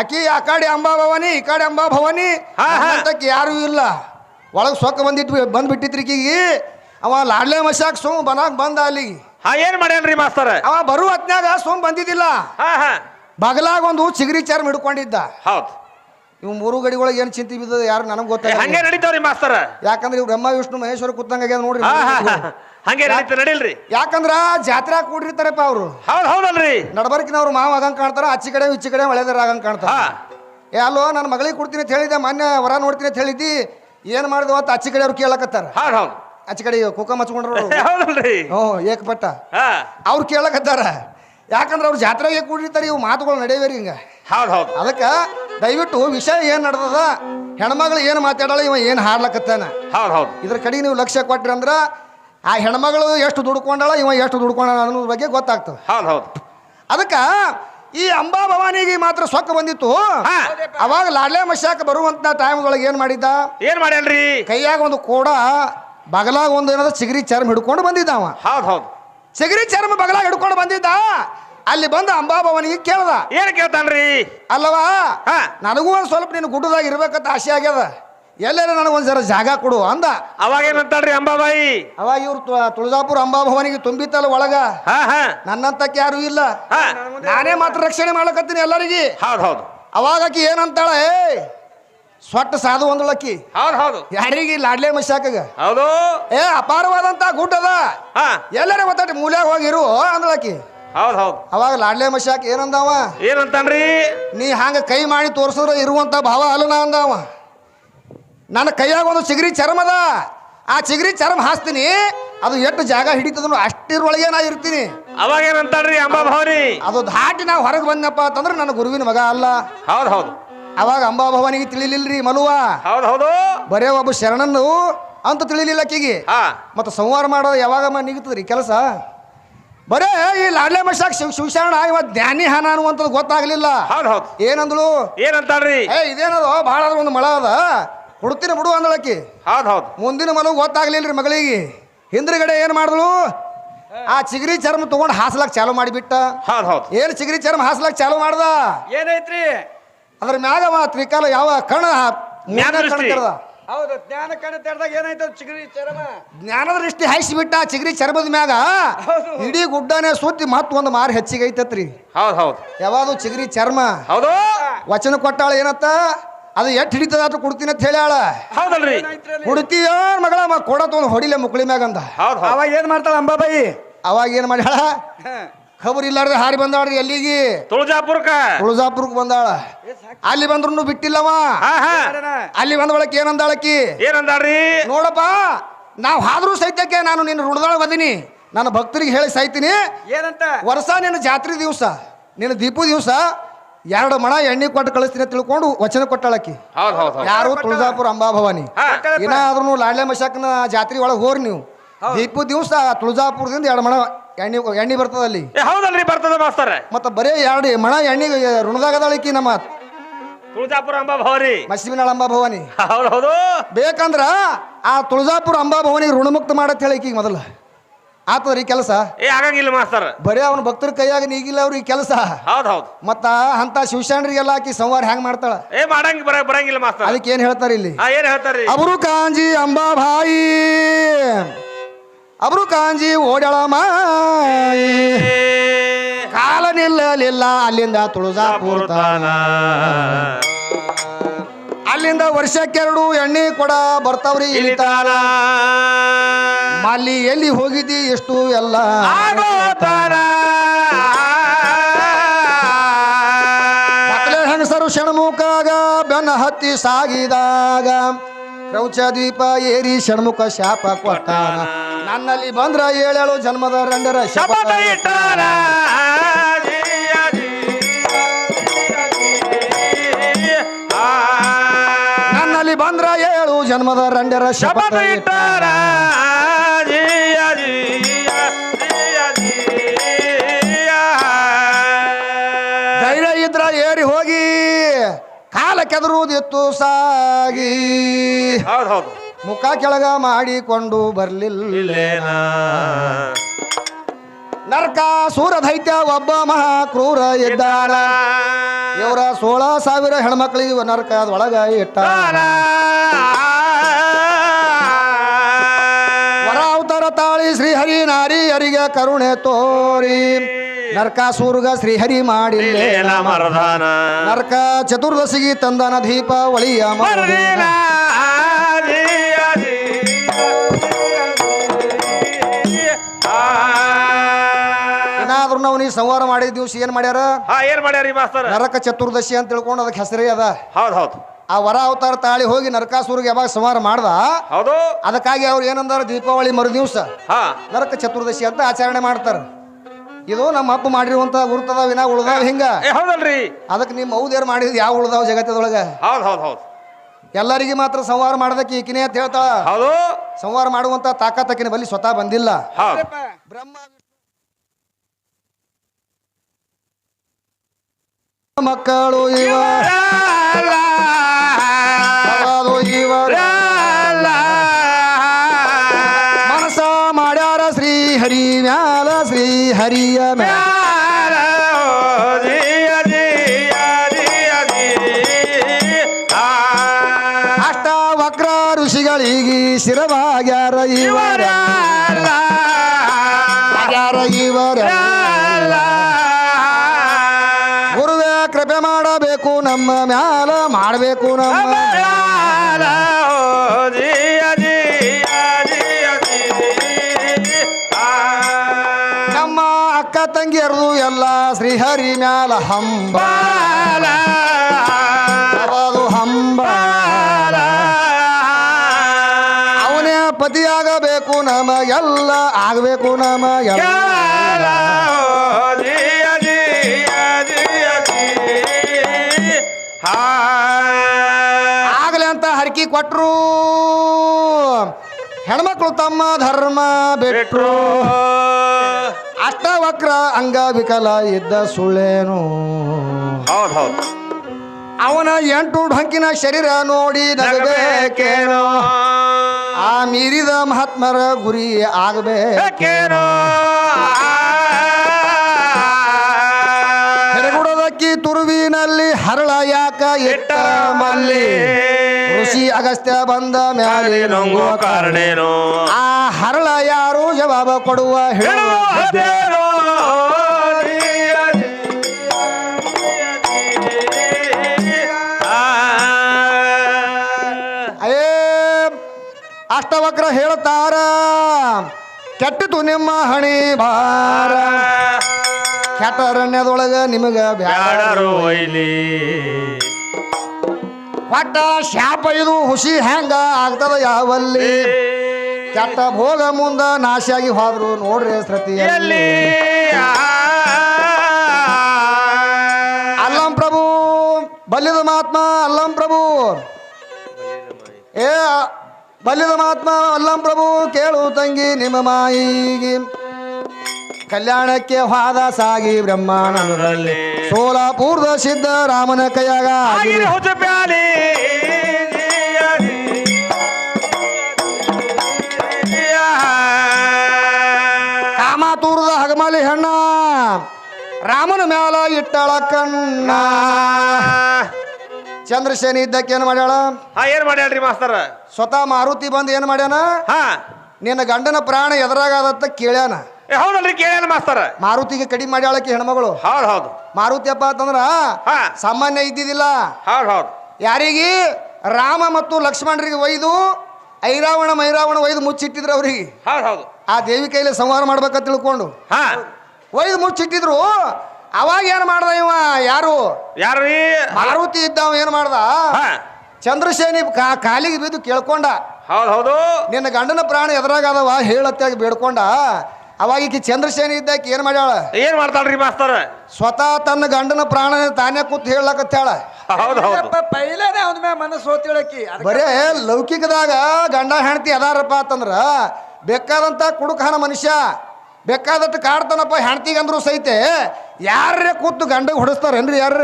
ಆಕಿ ಆ ಕಡೆ ಅಂಬಾ ಭವಾನಿ ಈ ಕಡೆ ಅಂಬಾ ಭವಾನಿ. ಅಂತಕ್ಕೆ ಯಾರು ಇಲ್ಲ. ಒಳಗೆ ಸೊಕ್ಕ ಬಂದಿಟ್ಟು ಬಂದ್ಬಿಟ್ಟಿತ್ರಿ ಈಕಿಗೆ. ಅವ ಲಾಡ್ಲೆ ಮಶಾಕ್ ಸುಮ್ ಬನಾಕ್ ಬಂದ ಅಲ್ಲಿಗೆ ಹಾ ಏನ್ ಮಾಡ್ಯಾನ್ರಿ ಮಾಸ್ತರ? ಅವ ಬರುವ ಹೊತ್ನ್ಯಾಗ ಸುಮ್ ಬಂದಿದ್ದಿಲ್ಲ. ಬಗಲಾಗ ಒಂದು ಚಿಗರಿ ಚಾರ್ ಹಿಡ್ಕೊಂಡಿದ್ದ. ಹೌದ್. ಇವ್ ಮೂರು ಗಡಿಗಳಿಗೆ ಏನು ಚಿಂತೆ ಬಿದ್ದದ ಯಾರು ನನಗೆ ಗೊತ್ತಾಗ ಹಂಗೆ ನಡೀತಾವ್ರಿ ಮಾಸ್ತರ. ಯಾಕಂದ್ರೆ ಇವ್ ಬ್ರಹ್ಮ ವಿಷ್ಣು ಮಹೇಶ್ವರ ಕುತ್ತಂಗ ಆಗ್ಯಾದ ನೋಡ್ರಿ. ಹಂಗೆ ನಡೀತ ನಡಿಲ್ರಿ. ಯಾಕಂದ್ರ ಜಾತ್ರಾ ಕೂಡಿರ್ತಾರಪ್ಪ ಅವರು. ಹೌದ್ ಹೌದಲ್ರಿ. ನಡಬರ್ಕಿನವ್ರು ಮಾವ ಆಗಂಗ್ ಕಾಣ್ತಾರ ಆಚಿ ಕಡೆ ಇಚ್ಚಿ ಕಡೆ ಒಳ್ಳೆದಾರ ಆಗಂಗ್ ಕಾಣ್ತಾರ. ಏ ಅಲ್ಲೋ ನನ್ನ ಮಗಳಿಗೆ ಕೊಡ್ತೀನಿ ಅಂತ ಹೇಳಿದೆ ಮೊನ್ನೆ ವರ ನೋಡ್ತೀನಿ ಅಂತ ಹೇಳಿದ್ದಿ ಏನ್ ಮಾಡಿದ್ವ ಅಂತ ಆಚಿ ಕಡೆ ಅವ್ರು ಕೇಳಕತ್ತಾರ. ಹೌದು ಹೌದ್. ಆಚಿ ಕಡೆ ಕುಕ್ಕ ಮಚ್ಕೊಂಡ್ರು *laughs* ಹೌದಲ್ರಿ. ಹ್ಞೂ ಏಕಪಟ್ಟ. ಅವ್ರು ಕೇಳಕತ್ತಾರ. ಯಾಕಂದ್ರ ಅವ್ರು ಜಾತ್ರೆಗೆ ಕೂಡಿರ್ತಾರೆ ಇವು ಮಾತುಗಳು ನಡೆಯವೇರಿ ಹಿಂಗ. ಹೌದು ಹೌದು. ಅದಕ್ಕೆ ದಯವಿಟ್ಟು ವಿಷಯ ಏನು ನಡೆದದ? ಹೆಣ್ಮಗಳು ಏನು ಮಾತಾಡಲ್ಲ ಇವ ಏನು ಹಾಡ್ಲಕತ್ತಾನ? ಹೌದು ಹೌದು. ಇದ್ರ ಕಡೆಗೆ ನೀವು ಲಕ್ಷ್ಯ ಕೊಟ್ರಿ ಅಂದ್ರೆ ಆ ಹೆಣ್ಮಗಳು ಎಷ್ಟು ದುಡ್ಕೊಂಡಾಳ ಇವ ಎಷ್ಟು ದುಡ್ಕೊಂಡಾಳ ಅನ್ನೋದ್ರ ಬಗ್ಗೆ ಗೊತ್ತಾಗ್ತದೆ. ಹೌದು ಹೌದು. ಅದಕ್ಕೆ ಈ ಅಂಬಾ ಭವಾನಿಗೆ ಮಾತ್ರ ಸೊಕ್ಕ ಬಂದಿತ್ತು. ಅವಾಗ ಲಾಡ್ಲೆ ಮಶಾಕ ಬರುವಂತ ಒಳಗೆ ಏನು ಮಾಡಿದ್ದ? ಏನ್ ಮಾಡ್ಯಾನ್ರಿ? ಕೈಯಾಗ ಒಂದು ಕೋಡ ಬಗಲಾಗ ಒಂದು ಏನಾದ್ರು ಚಿಗರಿ ಚರ್ಮ ಹಿಡ್ಕೊಂಡು ಬಂದಿದ್ದ ಅವ ಹೌದು ಹೌದ್. ಚಿಗರಿ ಚರ್ಮ ಬಗಲಾಗ ಹಿಡ್ಕೊಂಡು ಬಂದಿದ್ದ. ಅಲ್ಲಿ ಬಂದ ಅಂಬಾಭವನಿಗೆ ಕೇಳ್ದ. ಏನ್ ಕೇಳ್ತಾನ್ರಿ? ಅಲ್ಲವಾ ಹಾ. ನನಗೂ ಒಂದು ಸ್ವಲ್ಪ ನೀನು ಗುಡ್ಡದಾಗ ಇರ್ಬೇಕಂತ ಆಸೆ ಆಗ್ಯದ. ಎಲ್ಲರ ನನಗೆ ಒಂದ್ ಜರ ಜಾಗ ಕೊಡು ಅಂದ. ಅವಾಗ ಏನಂತಾಳ್ರಿ ಅಂಬಾಬಾಯಿ? ಅವಾಗ ಇವ್ರು ತುಳಜಾಪುರ ಅಂಬಾಭವನಿಗೆ ತುಂಬಿತ್ತಲ್ಲ ಒಳಗ? ನನ್ನಂತ ನನ್ನಂತಕ್ಕೆ ಯಾರು ಇಲ್ಲ. ಹಾ. ನಾನೇ ಮಾತ್ರ ರಕ್ಷಣೆ ಮಾಡ್ಲಕತ್ತೀನಿ ಎಲ್ಲರಿಗೆ. ಹೌದು ಹೌದು. ಅವಾಗ ಆಕಿ ಏನಂತಾಳ ಏ ಸೊಟ್ಟ ಸಾಧು ಒಂದಳಕ್ಕಿ ಹೌದ್ ಹೌದು. ಯಾರಿಗೆ ಲಾಡ್ಲೆ ಮಶಾಕಗ ಹೌದು. ಏ ಅಪಾರವಾದಂತ ಗುಡ್ಡದ ಹಾ. ಎಲ್ಲಾರ ಗೊತ್ತಾಟಿ ಮೂಲ್ಯಾಗ ಹೋಗಿರು ಅಂದಳಕಿ ಹೌದ್ ಹೌದು. ಅವಾಗ ಲಾಡ್ಲೆ ಮಶಾಕ್ ಏನಂದವ? ಏನಂತಾನ್ರಿ? ನೀ ಹಂಗ ಕೈ ಮಾಡಿ ತೋರ್ಸಿದ್ರ ಇರುವಂತ ಭಾವ ಅಲ್ಲನ ಅಂದವ. ನನ್ನ ಕೈಯಾಗ ಒಂದು ಚಿಗರಿ ಚರ್ಮದ ಆ ಚಿಗರಿ ಚರ್ಮ ಹಾಸ್ತೀನಿ. ಅದು ಎಷ್ಟು ಜಾಗ ಹಿಡಿತದನು ಅಷ್ಟಿರೊಳಗೆ ನಾ ಇರ್ತೀನಿ. ಅವಾಗ ಏನಂತಾಳ್ರಿ ಅಂಬಾಭವನಿ ಅದು ದಾಟಿ ನಾವು ಹೊರಗೆ ಬಂದಪ್ಪ ಅಂತಂದ್ರೆ ನನ್ನ ಗುರುವಿನ ಮಗ ಅಲ್ಲ. ಹೌದ್ ಹೌದು. ಅವಾಗ ಅಂಬಾಭವನಿಗೆ ತಿಳಿಲಿಲ್ರಿ ಮಲುವ. ಹೌದ್ ಹೌದು. ಬರೇ ಒಬ್ಬ ಶರಣನ್ನು ಅಂತ ತಿಳಿಲಿಲ್ಲ ಆಕಿಗೆ. ಹಾ. ಮತ್ತು ಸಂವಾರ ಮಾಡೋದು ಯಾವಾಗ ನಿಗುತ್ತದ್ರಿ ಕೆಲಸ? ಬರೇ ಈ ಲಾಡ್ಲೆ ಮಶಾಕ್ ಶಿವ ಶಿವಶರಣ ಇವತ್ತು ಜ್ಞಾನಿ ಹಾನ ಅನ್ನುವಂಥದ್ದು ಗೊತ್ತಾಗ್ಲಿಲ್ಲ. ಹೌದ್ ಹೌದು. ಏನಂದ್ಳು ಏನಂತಾಳ್ರಿ? ಏ ಇದೇನದು? ಭಾಳ ಅದ್ರ ಒಂದು ಮಳ ಅದ. ಕೊಡ್ತೀನಿ ಬಿಡು ಅಂದಳಕಿ ಹೌದು ಹೌದು. ಮುಂದಿನ ಮಲಗು ಗೊತ್ತಾಗ್ಲಿಲ್ರಿ ಮಗಳಿಗೆ. ಹಿಂದ್ರಗಡೆ ಏನು ಮಾಡಿದ್ಳು ಆ ಚಿಗರಿ ಚರ್ಮ ತಗೊಂಡು ಹಾಸ್ಲಾಕ್ ಚಾಲು ಮಾಡಿಬಿಟ್ಟ. ಹೌದು ಹೌದು. ಏನು ಚಿಗರಿ ಚರ್ಮ ಹಾಸ್ಲಾಕ್ ಚಾಲು ಮಾಡ್ದ? ಏನೈತ್ರಿ ಅದ್ರ ಮ್ಯಾಗ ತ್ರಿಕಾಲ ಯಾವ ಕಣ ಜ್ಞಾನ ದೃಷ್ಟಿ. ಹೌದು ಜ್ಞಾನ ಕಣ ತೆರೆದಾಗ ಏನಾಯ್ತು ಚಿಗರಿ ಚರಮ? ಜ್ಞಾನದ ದೃಷ್ಟಿ ಹಾಯಿಸಿಬಿಟ್ಟ ಆ ಚಿಗರಿ ಚರ್ಮದ ಮ್ಯಾಗ ಇಡೀ ಗುಡ್ಡನೇ ಸುತ್ತಿ ಮತ್ತೊಂದು ಒಂದು ಮಾರು ಹೆಚ್ಚಿಗೆ ಐತತ್ರಿ ಹೌದ್ ಹೌದು. ಯಾವಾಗ ಚಿಗರಿ ಚರ್ಮ? ಹೌದು. ವಚನ ಕೊಟ್ಟಾಳ ಏನತ್ತ? ಅದು ಎಟ್ ಹಿಡಿತದ ಅದು ಕುಡ್ತೀನಿ ಅಂತ ಹೇಳ್ಯಾಳ. ಹೌದಲ್ರಿ. ಕುಡ್ತೀಯ ಮಗಳ ಮ ಕೊಡತ್ ಒಂದು ಹೊಡಿಲೆ ಮುಕ್ಳಿ ಮ್ಯಾಗ ಅಂದ ಹೌದ್ ಹೌದು. ಅವಾಗ ಏನ್ ಮಾಡ್ತಾಳ ಅಂಬಾಬಾಯಿ? ಅವಾಗ ಏನ್ ಮಾಡ್ಯಾಳ? ಹ. ಖಬರ್ ಇಲ್ಲಾರ್ದೆ ಹಾರಿ ಬಂದಾಳ್ರಿ ಎಲ್ಲಿಗೆ? ತುಳಜಾಪುರಕ್ಕ. ತುಳಜಾಪುರಕ್ಕೆ ಬಂದಾಳ. ಅಲ್ಲಿ ಬಂದ್ರು ಬಿಟ್ಟಿಲ್ಲವ? ಹಾ ಹಾ. ಅಲ್ಲಿ ಬಂದ ಬಳಕ ಏನಂದಾಳಕಿ ಏನಂದಾಳ್ರಿ? ನೋಡಪ್ಪ ನಾವು ಹಾದ್ರೂ ಸೈತ್ಯಕ್ಕೆ ನಾನು ನಿನ್ನ ಋಣದೊಳಗೆ ಬದೀನಿ ನನ್ನ ಭಕ್ತರಿಗೆ ಹೇಳಿ ಸಾಯ್ತೀನಿ. ಏನಂತ? ವರ್ಷ ನಿನ್ನ ಜಾತ್ರೆ ದಿವಸ ನಿನ್ನ ದೀಪು ದಿವಸ ಎರಡು ಮಣ ಎಣ್ಣೆ ಕೊಟ್ಟು ಕಳಿಸ್ತೀನಿ ತಿಳ್ಕೊಂಡು ವಚನ ಕೊಟ್ಟಾಳಕಿ ಹೌದ್ ಹೌದ್ ಹೌದು. ಯಾರು ತುಳಜಾಪುರ ಅಂಬಾಭವಾನಿ ಏನಾದ್ರೂ ಲಾಡ್ಲೆ ಮಶಾಕ್ನ ಜಾತ್ರೆ ಒಳಗೆ ಹೋರಿ ನೀವು. ದೀಪು ದಿವಸ ತುಳಜಾಪುರದಿಂದ ಎರಡು ಮಣ ಎಣ್ಣೆ ಎಣ್ಣೆ ಬರ್ತದ ಅಲ್ಲಿ? ಏ ಹೌದಲ್ರಿ ಬರ್ತದ ಮಾಸ್ತರ. ಮತ್ತೆ ಬರೇ ಎರಡು ಮಣ ಎಣ್ಣೆ ಋಣದಾಗದಳಿಕಿ ನಮ್ಮ ತುಳಜಾಪುರ ಅಂಬಾ ಅಂಬಾಭವನಿ ಮಸಿಬಿನಾಳ ಅಂಬಾ ಭವಾನಿ. ಹೌದು ಬೇಕಂದ್ರ ಆ ತುಳಜಾಪುರ ಅಂಬಾ ಭವನಿಗೆ ಋಣಮುಕ್ತ ಮಾಡತ್ ಹೇಳಿ ಈಗ ಮೊದಲ. ಆತದ್ರಿ ಕೆಲಸ? ಏ ಆಗಂಗಿಲ್ಲ ಮಾಸ್ತರ. ಬರೀ ಅವ್ನ ಭಕ್ತರ ಕೈಯಾಗ ನೀಗಿಲ್ಲ ಅವ್ರಿಗೆ ಕೆಲಸ. ಹೌದ್ ಹೌದು ಮತ್ತ ಅಂತ ಶಿವಶಾಂಡ್ರಿಗೆಲ್ಲ ಆಕಿ ಸಂವಾರ ಹೆಂಗ್ ಮಾಡ್ತಾಳ? ಏ ಮಾಡಂಗ್ ಬರ ಬರಂಗಿಲ್ಲ ಮಾಸ್ತರ. ಅದಕ್ಕೆ ಏನ್ ಹೇಳ್ತಾರ ಇಲ್ಲಿ? ಹಾ ಏನ್ ಹೇಳ್ತಾರ್ರಿ? ಅವರು ಕಾಂಜಿ ಅಂಬಾಭಾಯಿ ಅಬ್ರು ಕಾಂಜಿ ಓಡಳ ಮಾಯಿ. ಕಾಲ ನಿಲ್ಲಲಿಲ್ಲ ಅಲ್ಲಿಂದ ತುಳಜಾಪುರ ಪೂರ್ತಾನ ಅಲ್ಲಿಂದ ವರ್ಷಕ್ಕೆರಡು ಎಣ್ಣೆ ಕೊಡ ಬರ್ತಾವ್ರಿ ಇಳಿತಾರ ಇಳಿತಾನ. ಮಾಲಿ ಎಲ್ಲಿ ಹೋಗಿದ್ದಿ ಎಷ್ಟು ಎಲ್ಲ ಹೆಂಗಸರು ಷಣ್ಮುಖಾಗ ಬೆನ್ನ ಹತ್ತಿ ಸಾಗಿದಾಗ ಕ್ರೌಚ ದೀಪ ಏರಿ ಷಣ್ಮುಖ ಶಾಪ ಕೊಟ್ಟಾನ. ನನ್ನಲ್ಲಿ ಬಂದ್ರ ಏಳೇಳು ಜನ್ಮದ ರಂಡರ ಶಾಪ. ನನ್ನಲ್ಲಿ ಬಂದ್ರ ಏಳು ಜನ್ಮದ ರಂಡರ ಶಪಥ ಶಪಥ ಕೆದರುವುದಿತ್ತು ಸಾಗಿ ಹೌದ್ ಹೌದು. ಮುಖ ಕೆಳಗ ಮಾಡಿಕೊಂಡು ಬರ್ಲಿಲ್ಲ ನರ್ಕ ಸೂರ ದೈತ್ಯ ಒಬ್ಬ ಮಹಾ ಕ್ರೂರ ಇದ್ದಾರ ಇವರ ಸೋಳ ಸಾವಿರ ಹೆಣ್ಮಕ್ಳಿಗೆ ನರ್ಕ ಒಳಗ ಇಟ್ಟ ವರ ಅವತಾರ ತಾಳಿ ಶ್ರೀಹರಿ ನಾರಿಯರಿಗೆ ಕರುಣೆ ತೋರಿ. ನರ್ಕಾಸೂರ್ಗ ಶ್ರೀಹರಿ ಮಾಡಿ ಮರದಾನ. ನರ್ಕ ಚತುರ್ದಶಿಗೆ ತಂದನ ದೀಪಾವಳಿಯ ಮರದಿನ. ಏನಾದ್ರೂ ನಾವು ನೀ ಸಂವಾರ ಮಾಡಿದ ದಿವಸ ಏನ್ ಮಾಡ್ಯಾರ? ಹಾ ಏನ್ ಮಾಡ್ಯಾರಿ ಮಾಸ್ತರ್? ನರಕ ಚತುರ್ದಶಿ ಅಂತ ತಿಳ್ಕೊಂಡು ಅದಕ್ಕೆ ಹೆಸರೇ ಅದ. ಹೌದ್ ಹೌದು. ಆ ವರ ಅವತಾರ ತಾಳಿ ಹೋಗಿ ನರಕಾಸುರಿಗೆ ಯಾವಾಗ ಸಂವಾರ ಮಾಡ್ದ? ಹೌದು. ಅದಕ್ಕಾಗಿ ಅವ್ರು ಏನಂದಾರ ದೀಪಾವಳಿ ಮರು ದಿವಸ ನರಕ ಚತುರ್ದಶಿ ಅಂತ ಆಚರಣೆ ಮಾಡ್ತಾರ. ಇದು ನಮ್ಮ ಅಪ್ಪ ಮಾಡಿರುವಂತ ಗುರುತದ ವಿನಾ ಉಳ್ದಾವ್ ಹಿಂಗ. ಏ ಹೌದಲ್ರಿ? ಅದಕ್ಕೆ ನಿಮ್ಮ ಔದೇರ್ ಮಾಡಿದ್ ಯಾವ ಉಳ್ದಾವ್ ಜಗತ್ತದೊಳಗ? ಹೌದ್ ಹೌದ್ ಹೌದ್. ಎಲ್ಲರಿಗೆ ಮಾತ್ರ ಸಂವಾರ ಮಾಡದಕ್ಕೆ ಈಕಿನೇ ಅಂತ ಹೇಳ್ತಾಳ. ಹೌದು. ಸಂವಾರ ಮಾಡುವಂತ ತಾಕತ್ತಕಿನ ಬಲ್ಲಿ ಸ್ವತಃ ಬಂದಿಲ್ಲ. ಹೌದು. ಬ್ರಹ್ಮ ಮಕ್ಕಳು ಇವ. ಹರಿಯ ಅಷ್ಟ ವಕ್ರ ಋಷಿಗಳಿಗೆ ಶಿರವಾಗ್ಯಾರ ಇವರ. ಇವರ. ಗುರುವೇ ಕೃಪೆ ಮಾಡಬೇಕು ನಮ್ಮ ಮ್ಯಾಲ ಮಾಡಬೇಕು ನಮ್ಮ ಅಕ್ಕ ತಂಗಿಯರದು ಎಲ್ಲ ಶ್ರೀಹರಿ ಮ್ಯಾಲ ಹಂಬ ಹಂಬಾಲ. ಹಂಬ ಅವನೇ ಪತಿಯಾಗಬೇಕು ಎಲ್ಲ ಆಗಬೇಕು ನಮ ಎಲ್ಲ. ಆಗಲಿ ಅಂತ ಹರಕಿ ಕೊಟ್ರು. ಹೆಣ್ಮಕ್ಳು ತಮ್ಮ ಧರ್ಮ ಬಿಟ್ರು. ಅಷ್ಟವಕ್ರ ಅಂಗವಿಕಲ ಇದ್ದ ಸುಳ್ಳೇನು? ಹೌದ್ ಹೌದ್ ಅವನ ಎಂಟು ಢಂಕಿನ ಶರೀರ ನೋಡಿ ನಗಬೇಕೇನೋ ಆ ಮೀರಿದ ಮಹಾತ್ಮರ ಗುರಿ ಆಗಬೇಕೇನೋ ಹೆರಗುಡದಕ್ಕಿ ತುರುವಿನಲ್ಲಿ ಹರಳ ಯಾಕ ಎಟ್ಟ ಮಲ್ಲಿ? ಋಷಿ ಅಗಸ್ತ್ಯ ಬಂದ ಮ್ಯಾಲೆ ನಂಗೋ ಕಾರಣ ಕಾರಣೇನು? ಆ ಹರಳ ಜವಾಬ ಕೊಡುವ ಹೇಳುವ ಅಷ್ಟವಕ್ರ ಹೇಳುತ್ತಾರ ಕೆಟ್ಟಿತು ನಿಮ್ಮ ಹಣಿ ಭಾರ. ಕೆಟ್ಟರಣ್ಯದೊಳಗ ನಿಮಗ ಬ್ಯಾಡ ಬ್ಯಾಡರು ಒಯ್ಲಿ. ಒಟ್ಟ ಶಾಪ ಇದು ಹುಸಿ ಹೆಂಗ ಆಗ್ತದ ಯಾವಲ್ಲಿ? ಕೆಟ್ಟ ಭೋಗ ಮುಂದ ನಾಶಾಗಿ ಹೋದ್ರು ನೋಡ್ರಿ ಸೃತಿ ಅಲ್ಲಂ. ಪ್ರಭು ಬಲ್ಲಿದ ಮಹಾತ್ಮ ಅಲ್ಲಂ ಪ್ರಭು. ಏ ಬಲ್ಲಿದ ಮಹಾತ್ಮ ಅಲ್ಲಂ ಪ್ರಭು ಕೇಳು ತಂಗಿ ನಿಮ್ಮ ಮಾಯಿಗೆ. ಕಲ್ಯಾಣಕ್ಕೆ ಹಾದ ಸಾಗಿ ಬ್ರಹ್ಮಾನಂದರಲ್ಲಿ. ಸೋಲಾಪುರದ ಸಿದ್ಧ ರಾಮನ ಕೈಯಾಗ ರಾಮನ ಮ್ಯಾಲ ಇಟ್ಟಳ ಕಣ್ಣ. ಚಂದ್ರಸೇನಿ ಇದ್ದಕ್ಕೆ ಏನು ಮಾಡ್ಯಾಳ? ಹಾ ಏನ್ ಮಾಡ್ಯಾಳ್ರಿ ಮಾಸ್ತರ? ಸ್ವತಃ ಮಾರುತಿ ಬಂದು ಏನು ಮಾಡ್ಯಾನ? ಹಾ. ನಿನ್ನ ಗಂಡನ ಪ್ರಾಣ ಎದುರಾಗದತ್ತ ಕೇಳ್ಯಾನ. ಏ, ಹೌದಲ್ರಿ ಕೇಳ್ಯಾನ ಮಾಸ್ತರ. ಮಾರುತಿಗೆ ಕಡಿಮೆ ಮಾಡ್ಯಾಳಕ್ಕೆ ಹೆಣ್ಮಗಳು. ಹೌದ್ ಹೌದು. ಮಾರುತಿ ಅಪ್ಪ ಅಂತಂದ್ರ ಹಾ. ಸಾಮಾನ್ಯ ಇದ್ದಿದಿಲ್ಲ ಹೌದ್ ಹೌದು. ಯಾರಿಗೆ? ರಾಮ ಮತ್ತು ಲಕ್ಷ್ಮಣರಿಗೆ ಒಯ್ದು ಐರಾವಣ ಮೈರಾವಣ ಒಯ್ದು ಮುಚ್ಚಿಟ್ಟಿದ್ರು ಅವ್ರಿಗೆ. ಹೌದ್ ಹೌದು. ಆ ದೇವಿ ಕೈಲಿ ಸಂಹಾರ ಮಾಡ್ಬೇಕಂತ ತಿಳ್ಕೊಂಡು. ಹಾ. ಒಯ್ದು ಮುಚ್ಚಿಟ್ಟಿದ್ರು ಅವಾಗ ಏನು ಮಾಡ್ದ ಇವ? ಯಾರು? ಯಾರ್ರೀ? ಮಾರುತಿ ಇದ್ದವ ಏನು ಮಾಡ್ದ? ಚಂದ್ರಶೇನಿ ಕಾಲಿಗೆ ಬಿದ್ದು ಕೇಳ್ಕೊಂಡ. ಹೌದ್ ಹೌದು. ನಿನ್ನ ಗಂಡನ ಪ್ರಾಣ ಎದುರಾಗದವ ಹೇಳತ್ತಾಗಿ ಬೇಡ್ಕೊಂಡ. ಅವಾಗ ಈಕಿ ಚಂದ್ರಶೇನಿ ಇದ್ದಾಕಿ ಏನು ಮಾಡ್ಯಾಳ? ಏನ್ ಮಾಡ್ತಾಳ್ರಿ ಮಾಸ್ತರ? ಸ್ವತಃ ತನ್ನ ಗಂಡನ ಪ್ರಾಣ ತಾನೇ ಕೂತ್ ಹೇಳಕತ್ತಾಳ. ಹೌದ್ ಹೌದು. ಪೈಲೇನೆ ಅವನ ಮ್ಯಾಗ ಮನಸ್ಸು ಹೋತಿಳಕಿ ಬರೇ ಲೌಕಿಕದಾಗ ಗಂಡ ಹೆಂಡತಿ ಅದಾರಪ್ಪ ಅಂತಂದ್ರ ಬೇಕಾದಂತ ಕುಡುಕನ ಮನುಷ್ಯ. ಬೇಕಾದಟ್ಟು ಕಾಡ್ತಾನಪ್ಪ ಹೆಂಡತಿಗಂದ್ರು ಸಹಿತ. ಯಾರೇ ಕೂತು ಗಂಡಗೆ ಹೊಡಿಸ್ತಾರೇನ್ರಿ ಯಾರ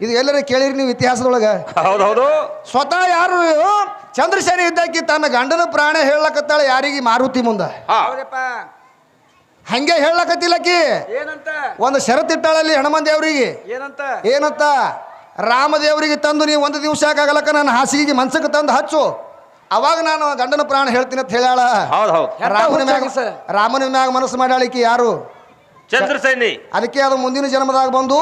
ಇದು ಎಲ್ಲರ ಕೇಳಿರಿ ನೀವು ಇತಿಹಾಸದೊಳಗೆ. ಹೌದೌದು. ಹೌದು ಸ್ವತಃ ಯಾರು ಚಂದ್ರಶೇರಿ ಇದ್ದಕ್ಕಿ ತನ್ನ ಗಂಡನ ಪ್ರಾಣ ಹೇಳಕತ್ತಾಳೆ ಯಾರಿಗೆ ಮಾರುತಿ ಮುಂದೆ? ಹಂಗೆ ಹೇಳಕತ್ತಿಲ್ಲಕಿ ಏನಂತ? ಒಂದು ಷರತ್ತಿಟ್ಟಾಳಲ್ಲಿ ಹನುಮನ್ ದೇವ್ರಿಗೆ. ಏನಂತ? ಏನಂತ? ರಾಮದೇವರಿಗೆ ತಂದು ನೀವು ಒಂದು ದಿವಸ ಆಗಲಕ್ಕ ನನ್ನ ಹಾಸಿಗೆಗೆ ಮನ್ಸಕ್ಕೆ ತಂದು ಹಚ್ಚು. ಅವಾಗ ನಾನು ಗಂಡನ ಪ್ರಾಣ ಹೇಳ್ತೀನಿ ಅಂತ ಹೇಳ ಹೌದು ಹೌದು. ರಾಮನ ಮ್ಯಾಗ ರಾಮನ ಮ್ಯಾಗ ಮನಸ್ಸು ಮಾಡಿ ಯಾರು? ಚಂದ್ರಸೇನಿ ಅದಕ್ಕೆ ಅದು ಮುಂದಿನ ಜನ್ಮದಾಗ ಬಂದು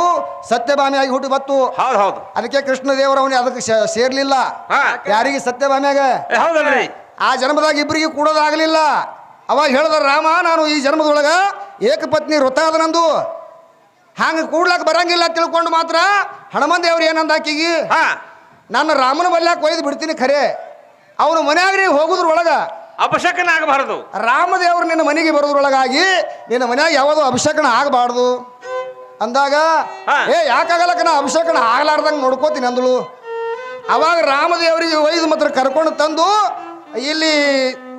ಸತ್ಯಭಾಮಿಯಾಗಿ ಹುಟ್ಟಿ ಬತ್ತು. ಹೌದು ಹೌದು. ಅದಕ್ಕೆ ಕೃಷ್ಣ ದೇವರವನಿ ಅದಕ್ಕೆ ಸೇರ್ಲಿಲ್ಲ. ಹಾ. ಯಾರಿಗೆ ಸತ್ಯಭಾಮಿಯಾಗ? ಹೌದಲ್ರಿ. ಆ ಜನ್ಮದಾಗ ಇಬ್ಬರಿಗೆ ಕೂಡೋದಾಗಲಿಲ್ಲ. ಅವಾಗ ಹೇಳಿದ ರಾಮ ನಾನು ಈ ಜನ್ಮದೊಳಗ ಏಕಪತ್ನಿ ವೃತ ಅದ ನಂದು ಹಂಗೆ ಕೂಡ್ಲಕ್ಕೆ ಬರಂಗಿಲ್ಲ ತಿಳ್ಕೊಂಡು ಮಾತ್ರ ಹನುಮಂತ ದೇವ್ರು ಏನಂದ ಆಕಿಗೆ? ಹಾ. ನಾನು ರಾಮನ ಬಲ್ಯಾಕ ಒಯ್ದು ಬಿಡ್ತೀನಿ ಖರೆ. ಅವನು ಹೋಗುದ್ರ ಹೋಗುದ್ರೊಳಗ. ಅಪಶಕನ ಆಗಬಾರದು ರಾಮದೇವರು ನಿನ್ನ ಮನೆಗೆ ಬರೋದ್ರೊಳಗಾಗಿ ನಿನ್ನ ಮನ್ಯಾಗ ಯಾವುದೋ ಅಭಿಷೇಕನ ಆಗಬಾರ್ದು. ಅಂದಾಗ ಏ ಯಾಕಾಗಲಕ್ಕ ನಾ ಅಭಿಷೇಕನ ಆಗ್ಲಾರ್ದಂಗೆ ನೋಡ್ಕೋತೀನಿ ಅಂದಳು. ಅವಾಗ ರಾಮದೇವರಿಗೆ ವೈದ್ಯ ಮಾತ್ರ ಕರ್ಕೊಂಡು ತಂದು ಇಲ್ಲಿ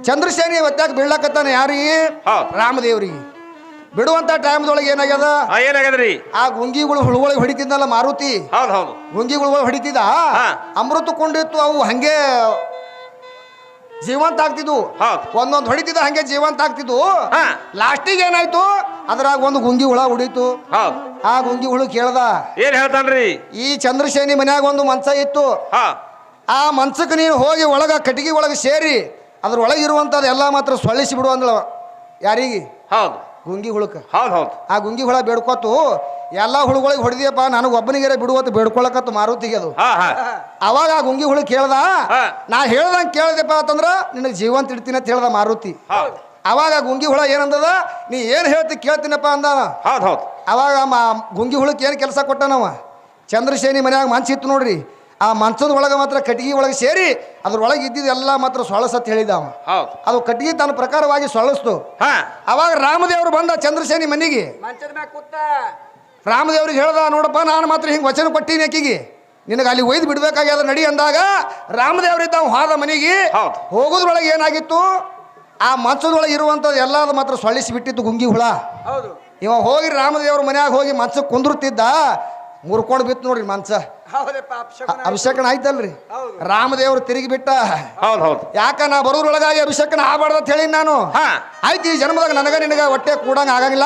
ಚಂದ್ರಸೇನಿ ಒತ್ತಾಗ ಬೀಳಕತ್ತಾನೆ ಯಾರಿಗೆ. ರಾಮದೇವರಿಗೆ. ಬಿಡುವಂತ ಟೈಮ್ದೊಳಗೆ ಏನಾಗ್ಯದ? ಏನಾಗ್ಯದ್ರಿ? ಏನಾಗದ್ರಿ ಆ ಗುಂಗಿಗಳು ಹುಳುಗಳಿಗೆ ಹೊಡಿತಿದ್ನಲ್ಲ ಮಾರುತಿ? ಹೌದು ಹೌದು. ಗುಂಗಿಗಳು ಹೊಡಿತಿದ್ದ. ಅಮೃತ ಕೊಂಡಿತ್ತು ಅವು ಹಂಗೆ ಜೀವಂತ ಆಗ್ತಿದ್ವು. ಹೌದು. ಒಂದೊಂದು ಹೊಡಿತಿದ್ದ ಹಂಗೆ ಜೀವಂತ ಆಗ್ತಿದ್ವು. ಹಾ. ಲಾಸ್ಟಿಗೆ ಏನಾಯ್ತು? ಅದ್ರಾಗ ಒಂದು ಗುಂಗಿ ಹುಳ ಉಡೀತು. ಹೌದ್. ಆ ಗುಂಗಿ ಹುಳು ಕೇಳ್ದ ಏನ್ ಹೇಳ್ತಾನ್ರಿ? ಈ ಚಂದ್ರಶೇನಿ ಮನ್ಯಾಗ ಒಂದು ಮನ್ಸ ಇತ್ತು. ಹಾ. ಆ ಮಂಚಕ್ಕೆ ನೀನು ಹೋಗಿ ಒಳಗ ಕಟ್ಟಿಗೆ ಒಳಗೆ ಸೇರಿ ಅದ್ರೊಳಗೆ ಇರುವಂಥದ್ದು ಎಲ್ಲ ಮಾತ್ರ ಸೊಳ್ಳಿಸಿ ಬಿಡು ಅಂದಳ ಯಾರಿಗೆ? ಹೌದು. ಗುಂಗಿ ಹುಳಕ್ಕೆ ಹೌದು ಹೌದು. ಆ ಗುಂಗಿ ಹುಳ ಬೇಡ್ಕೊತು ಎಲ್ಲ ಹುಳುಗಳಿಗೆ ಹೊಡೆದಿಯಪ್ಪ ನನಗೆ ಒಬ್ಬನಿಗೆ ಬಿಡುವತ್ತು ಬೇಡ್ಕೊಳಕತ್ತು ಮಾರುತಿಗೆ ಅದು. ಅವಾಗ ಆ ಗುಂಗಿ ಹುಳು ಕೇಳ್ದ. ನಾ ಹೇಳ್ದಂಗೆ ಕೇಳ್ದೆಪ್ಪ ಅಂತಂದ್ರ ನಿನಗೆ ಜೀವಂತ ಇಡ್ತೀನಿ ಅಂತ ಹೇಳ್ದ ಮಾರುತಿ. ಅವಾಗ ಆ ಗುಂಗಿ ಹುಳ ಏನಂದದ ನೀ ಏನು ಹೇಳ್ತಿ ಕೇಳ್ತೀನಪ್ಪ ಅಂದ. ಹೌದು ಹೌದು. ಅವಾಗ ಮಾ ಗುಂಗಿ ಹುಳಕ್ಕೆ ಏನು ಕೆಲಸ ಕೊಟ್ಟನವ? ಚಂದ್ರಶೇನಿ ಮನ್ಯಾಗ ಮನ್ಸಿತ್ತು ನೋಡ್ರಿ ಆ ಮಂಚದ ಒಳಗೆ ಮಾತ್ರ ಕಟ್ಟಿಗೆ ಒಳಗೆ ಸೇರಿ ಅದ್ರೊಳಗೆ ಇದ್ದಿದ್ದು ಎಲ್ಲ ಮಾತ್ರ ಸೊಳಸತ್ ಹೇಳಿದ ಅವ. ಹೌದು. ಅದು ಕಟ್ಟಿಗೆ ತನ್ನ ಪ್ರಕಾರವಾಗಿ ಸೊಳಸ್ತು ಹಾ. ಅವಾಗ ರಾಮದೇವರು ಬಂದ ಚಂದ್ರಸೇನಿ ಮನೆಗೆ. ಮಂಚದ ಮ್ಯಾಗ ಕೂತ. ರಾಮದೇವ್ರಿಗೆ ಹೇಳ್ದ ನೋಡಪ್ಪ ನಾನು ಮಾತ್ರ ಹಿಂಗೆ ವಚನ ಕೊಟ್ಟೀನಿ ಆಕಿಗೆ. ನಿನಗೆ ಅಲ್ಲಿ ಒಯ್ದು ಬಿಡ್ಬೇಕಾಗ್ಯದ ನಡಿ ಅಂದಾಗ ರಾಮದೇವರಿದ್ದ ಹಾದ ಮನೆಗೆ ಹೌದು. ಹೋಗೋದ್ರೊಳಗೆ ಏನಾಗಿತ್ತು? ಆ ಮಂಚದೊಳಗೆ ಇರುವಂಥದ್ದು ಎಲ್ಲದ ಮಾತ್ರ ಸೊಳಿಸಿ ಬಿಟ್ಟಿತ್ತು ಗುಂಗಿ ಹುಳ. ಹೌದು. ಇವ ಹೋಗಿ ರಾಮದೇವ್ರ ಮನ್ಯಾಗ ಹೋಗಿ ಮಂಚಕ್ಕೆ ಕುಂದಿರ್ತಿದ್ದ ಮುರ್ಕೊಂಡು ಬಿತ್ತು ನೋಡ್ರಿ ಮನ್ಸ ಅಭಿಷೇಕನ ಆಯ್ತಲ್ರಿ. ಹೌದು. ರಾಮದೇವ್ರು ತಿರುಗಿ ಬಿಟ್ಟ. ಹೌದು ಹೌದು. ಯಾಕ ನಾ ಬರೋರೊಳಗಾಗಿ ಅಭಿಷೇಕನ ಆಗ್ಬಾರ್ದು ಅಂತ ಹೇಳಿ ನಾನು. ಹಾ. ಆಯ್ತು ಈ ಜನ್ಮದಾಗ ನನಗ ನಿನಗ ಹೊಟ್ಟೆ ಕೂಡಂಗ ಆಗಂಗಿಲ್ಲ.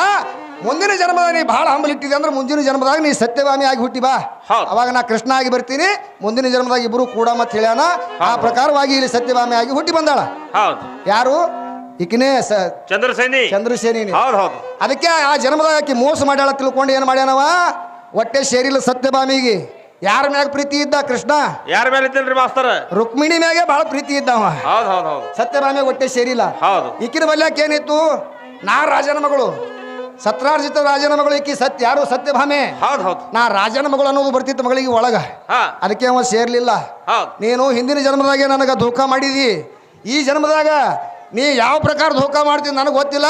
ಮುಂದಿನ ಜನ್ಮದಾಗ ನೀ ಭಾಳ ಹಂಬಲಿಟ್ಟಿದೆ ಅಂದ್ರೆ ಮುಂದಿನ ಜನ್ಮದಾಗ ನೀ ಸತ್ಯವಾಮಿ ಆಗಿ ಹುಟ್ಟಿ ಬಾ. ಹೌದು. ಅವಾಗ ನಾ ಕೃಷ್ಣ ಆಗಿ ಬರ್ತೀನಿ. ಮುಂದಿನ ಜನ್ಮದಾಗ ಇಬ್ರು ಕೂಡ ಮತ್ ಹೇಳ್ಯಾನ. ಆ ಪ್ರಕಾರವಾಗಿ ಇಲ್ಲಿ ಸತ್ಯವಾಮಿ ಆಗಿ ಹುಟ್ಟಿ ಬಂದಾಳ. ಹೌದು. ಯಾರು? ಈಕಿನೇ ಸ ಚಂದ್ರಸೇನಿ. ಚಂದ್ರಸೇನಿ ಹೌದು ಹೌದು. ಅದಕ್ಕೆ ಆ ಜನ್ಮದಾಗ ಆಕಿ ಮೋಸ ಮಾಡ್ಯಾಳ ತಿಳ್ಕೊಂಡು ಏನು ಮಾಡ್ಯಾನವ? ಹೊಟ್ಟೆ ಸೇರಿಲ್ಲ ಸತ್ಯಭಾಮಿಗೆ. ಯಾರ ಮ್ಯಾಗ ಪ್ರೀತಿ ಇದ್ದ ಕೃಷ್ಣ? ಯಾರ ಮೇಲೆ ಇದ್ದಿಲ್ರಿ ಮಾಸ್ತರ? ರುಕ್ಮಿಣಿ ಮ್ಯಾಗೆ ಬಹಳ ಪ್ರೀತಿ ಇದ್ದವ ಹೌದು ಹೌದು ಹೌದು. ಸತ್ಯಭಾಮಿ ಹೊಟ್ಟೆ ಸೇರಿಲ್ಲ. ಹೌದು. ಈಕಿನ ಬಲ್ಯಾಕ ಏನಿತ್ತು? ನಾ ರಾಜನ ಮಗಳು. ಸತ್ರಾರ್ಜಿತ ರಾಜನ ಮಗಳು ಈಕಿ ಸತ್ಯ. ಯಾರು ಸತ್ಯಭಾಮೆ? ಹೌದು ಹೌದು. ನಾ ರಾಜನ ಮಗಳು ಅನ್ನೋದು ಬರ್ತಿತ್ತು ಮಗಳಿಗೆ ಒಳಗ. ಹಾ. ಅದಕ್ಕೆ ಅವ ಸೇರ್ಲಿಲ್ಲ. ಹೌದು. ನೀನು ಹಿಂದಿನ ಜನ್ಮದಾಗೆ ನನಗೆ ಧೋಕಾ ಮಾಡಿದಿ. ಈ ಜನ್ಮದಾಗ ನೀ ಯಾವ ಪ್ರಕಾರ ಧೋಕಾ ಮಾಡ್ತೀನಿ ನನಗೆ ಗೊತ್ತಿಲ್ಲ.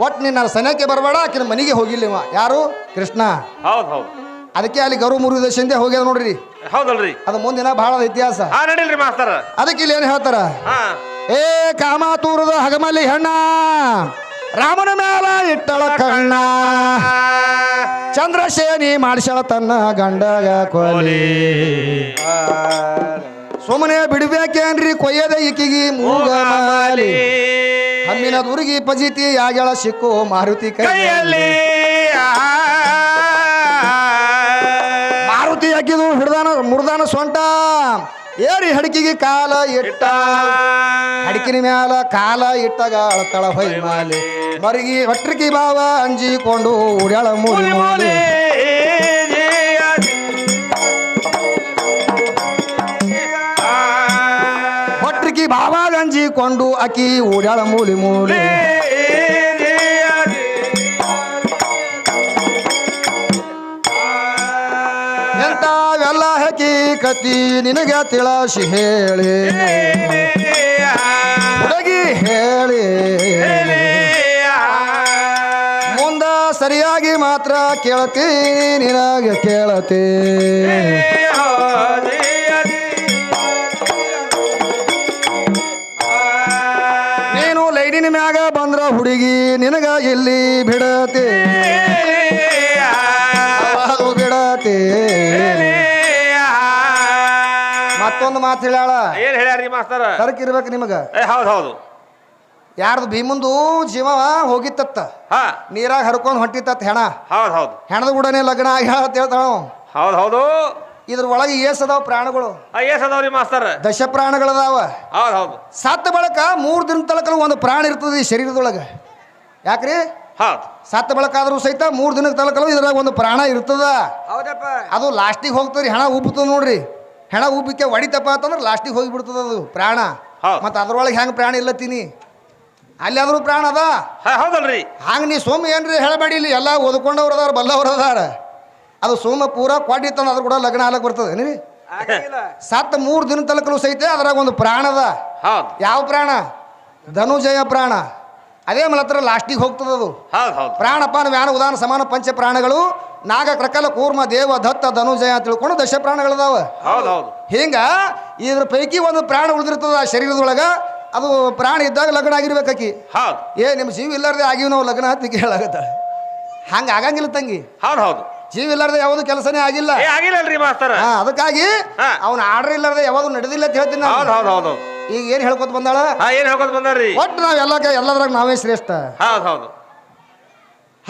ಒಟ್ಟು ನೀನು ನನ್ನ ಸನಕ್ಕೆ ಬರಬೇಡ ಆಕಿನ ಮನೆಗೆ ಹೋಗಿಲ್ಲ ಇವ. ಯಾರು? ಕೃಷ್ಣ. ಹೌದು ಹೌದು. ಅದಕ್ಕೆ ಅಲ್ಲಿ ಗರು ಮುರು ದಶಿಂದೆ ಹೋಗ್ಯದ ನೋಡ್ರಿ. ಹೌದಲ್ರಿ. ಅದು ಮುಂದಿನ ಬಹಳ ಇತಿಹಾಸ. ಹಾ ನಡೀಲ್ರಿ ಮಾಸ್ತರ. ಅದಕ್ಕೆ ಇಲ್ಲಿ ಏನು ಹೇಳ್ತಾರ? ಹಾ. ಏ ಕಾಮಾತೂರದ ಹಗಮಲ್ಲಿ ಹೆಣ್ಣ ರಾಮನ ಮೇಲ ಇಟ್ಟಳ ಕಣ್ಣ. ಚಂದ್ರಶೇನಿ ಮಾಡಿಸಳ ತನ್ನ ಗಂಡಗ ಕೊಲಿ. ಸುಮ್ಮನೆ ಬಿಡ್ಬೇಕೇನ್ರಿ ಕೊಯ್ಯದ ಇಕಿಗಿ ಮೂಗ ಮಾಲಿ. ಹಮ್ಮಿನ ದುರ್ಗಿ ಪಜಿತಿ ಯಾಗಳ ಸಿಕ್ಕು ಮಾರುತಿ ಕೈಯಲ್ಲಿ. ಮುರ್ದಾನ ಸೊಂಟ. ಏರಿ ಹಡಕಿಗೆ ಕಾಲ ಇಟ್ಟ. ಹಡಕಿನ ಮ್ಯಾಲ ಕಾಲ ಇಟ್ಟಾಗ ಅಳತಳ ಹೊಯ್ಮಾಲಿ ಮರಗಿ ಹೊಟ್ರಿಕಿ ಬಾವ ಅಂಜಿಕೊಂಡು ಉಡ್ಯಾಳ ಮೂಲಿ ಮೂಲಿ ಹೊಟ್ರಿಕಿ ಬಾವ ಅಂಜಿಕೊಂಡು ಅಕಿ ಉಡ್ಯಾಳ ಮೂಲಿ ಮೂಲಿ. ಎಂತಾವೆಲ್ಲ ಹಾಕಿ ಕತಿ ನಿನಗೆ ತಿಳಾಶಿ ಹೇಳಿ. ಹುಡುಗಿ ಹೇಳಿ. ಮುಂದ ಸರಿಯಾಗಿ ಮಾತ್ರ ಕೇಳತೀನಿ ನಿನಗೆ ಕೇಳತಿ. ನೀನು ಲೈನಿನ ಮ್ಯಾಗ ಬಂದ್ರ ಹುಡುಗಿ, ನಿನಗ ಇಲ್ಲಿ ಬಿಡತಿ ಮಾತು ಹೇಳ್ಯಾಳ? ಏನ್ ಹೇಳ್ಯಾರಿ ಮಾಸ್ತರ? ತರಕಿರ್ಬೇಕು ನಿಮಗ. ಏ ಹೌದು ಹೌದು. ಯಾರ್ದು ಭೀಮಂದು ಜೀವ ಹೋಗಿತ್ತತ್ತ? ಹಾ. ನೀರಾಗ ಹರ್ಕೊಂಡು ಹೊಂಟಿತ್ತತ್ತ ಹೆಣ? ಹೌದು ಹೌದು. ಹೆಣದ ಕೂಡನೆ ಲಗ್ನ ಆಗಿ ಅಂತ ಹೇಳ್ತಾಳ ಅವ. ಹೌದು ಹೌದು. ಇದ್ರ ಒಳಗೆ ಏಸ್ ಅದಾವ ಪ್ರಾಣಗಳು. ಆ, ಏಸ್ ಅದಾವ್ರಿ ಮಾಸ್ತರ. ದಶ ಪ್ರಾಣಗಳದಾವ. ಹೌದು ಹೌದು. ಸತ್ತ ಬಳಕ ಮೂರು ದಿನ ತಲಕ ಒಂದು ಪ್ರಾಣ ಇರ್ತದೆ ಈ ಶರೀರದೊಳಗೆ. ಯಾಕ್ರಿ? ಹೌದು. ಸತ್ತ ಬಳಕಾದ್ರೂ ಸಹಿತ ಮೂರು ದಿನಕ್ಕೆ ತಲಕಲು ಇದ್ರಾಗ ಒಂದು ಪ್ರಾಣ ಇರ್ತದ. ಹೌದಪ್ಪ. ಅದು ಲಾಸ್ಟಿಗೆ ಹೋಗ್ತದ್ರಿ ಹಣ ಉಬ್ಬುತ್ತದ ನೋಡ್ರಿ. ಹೆಣ ಉಬ್ಬಿಕೆ ಹೊಡಿತಪ್ಪ ಅಂತಂದ್ರೆ ಲಾಸ್ಟಿಗೆ ಹೋಗಿ ಬಿಡ್ತದ ಅದು ಪ್ರಾಣ. ಮತ್ತೆ ಅದ್ರೊಳಗೆ ಹೆಂಗೆ ಪ್ರಾಣ ಇಲ್ಲತ್ತೀನಿ? ಅಲ್ಲಿ ಆದ್ರೂ ಪ್ರಾಣ ಅದ? ಹೌದಲ್ರಿ. ಹಂಗೆ ನೀ ಸೋಮ ಏನ್ರಿ ಹೇಳಬೇಡಿ ಇಲ್ಲಿ ಎಲ್ಲ ಓದ್ಕೊಂಡವ್ರು ಅದಾರ ಬಲ್ಲವ್ರು ಅದಾರ. ಅದು ಸೋಮ ಪೂರ ಕೊಡಿತನ ಅದ್ರ ಕೂಡ ಲಗ್ನ ಆಗಕ್ ಬರ್ತದೆ ಏನ್ರಿ? ಸತ್ ಸತ್ತ ಮೂರು ದಿನ ತಲಕಲು ಸಹಿತ ಅದ್ರಾಗ ಒಂದು ಪ್ರಾಣ ಅದ. ಹೌದು. ಯಾವ ಪ್ರಾಣ? ಧನುಜಯ ಪ್ರಾಣ. ಅದೇ ಮಲತ್ರ ಲಾಸ್ಟಿಗೆ ಹೋಗ್ತದ ಅದು. ಹೌದು ಹೌದು. ಪ್ರಾಣಪಾನ ವ್ಯಾನ ಉದಾನ ಸಮಾನ ಪಂಚ ಪ್ರಾಣಗಳು ನಾಗ ಕ್ರಕಲ ಕೂರ್ಮ ದೇವ ದತ್ತ ಧನುಜಯ ಅಂತ ತಿಳ್ಕೊಂಡು ದಶ ಪ್ರಾಣಗಳದಾವ. ಹೌದು ಹೌದು. ಹಿಂಗ ಇದ್ರ ಪೈಕಿ ಒಂದು ಪ್ರಾಣ ಉಳಿದಿರ್ತದ ಆ ಶರೀರದೊಳಗ ಅದು ಪ್ರಾಣ ಇದ್ದಾಗ ಲಗ್ನ ಆಗಿರ್ಬೇಕಾಕಿ. ಹೌದು. ಏ ನಿಮ್ಮ ಜೀವ ಇಲ್ಲಾರ್ದೆ ಆಗಿವಿ ನಾವು ಲಗ್ನ ಅಂತ ಕೇಳಾಗತ್ತ. ಹಂಗೆ ಆಗಂಗಿಲ್ಲ ತಂಗಿ. ಹೌದು ಹೌದು. ಜೀವ ಇಲ್ಲಾರ್ದೆ ಯಾವುದು ಕೆಲಸನೇ ಆಗಿಲ್ಲ. ಆಗಿಲ್ಲಲ್ರಿ ಮಾಸ್ತರ. ಅದಕ್ಕಾಗಿ. ಅವನ ಆರ್ಡರ್ ಇಲ್ಲಾರ್ದೆ ಯಾವುದು ನಡೆದಿಲ್ಲ ಅಂತ ಹೇಳ್ತೀನಿ. ಹೌದು ಹೌದು ಹೌದು. ಈಗ ಏನ್ ಹೇಳ್ಕೊತ ಬಂದಾಳ? ಹಾ ಏನ್ ಹೇಳ್ಕೊತ ಬಂದಾರ್ರಿ? ಒಟ್ಟು ನಾವ್ ಎಲ್ಲ ಎಲ್ಲದ್ರಾಗ ನಾವೇ ಶ್ರೇಷ್ಠ. ಹೌದು ಹೌದು.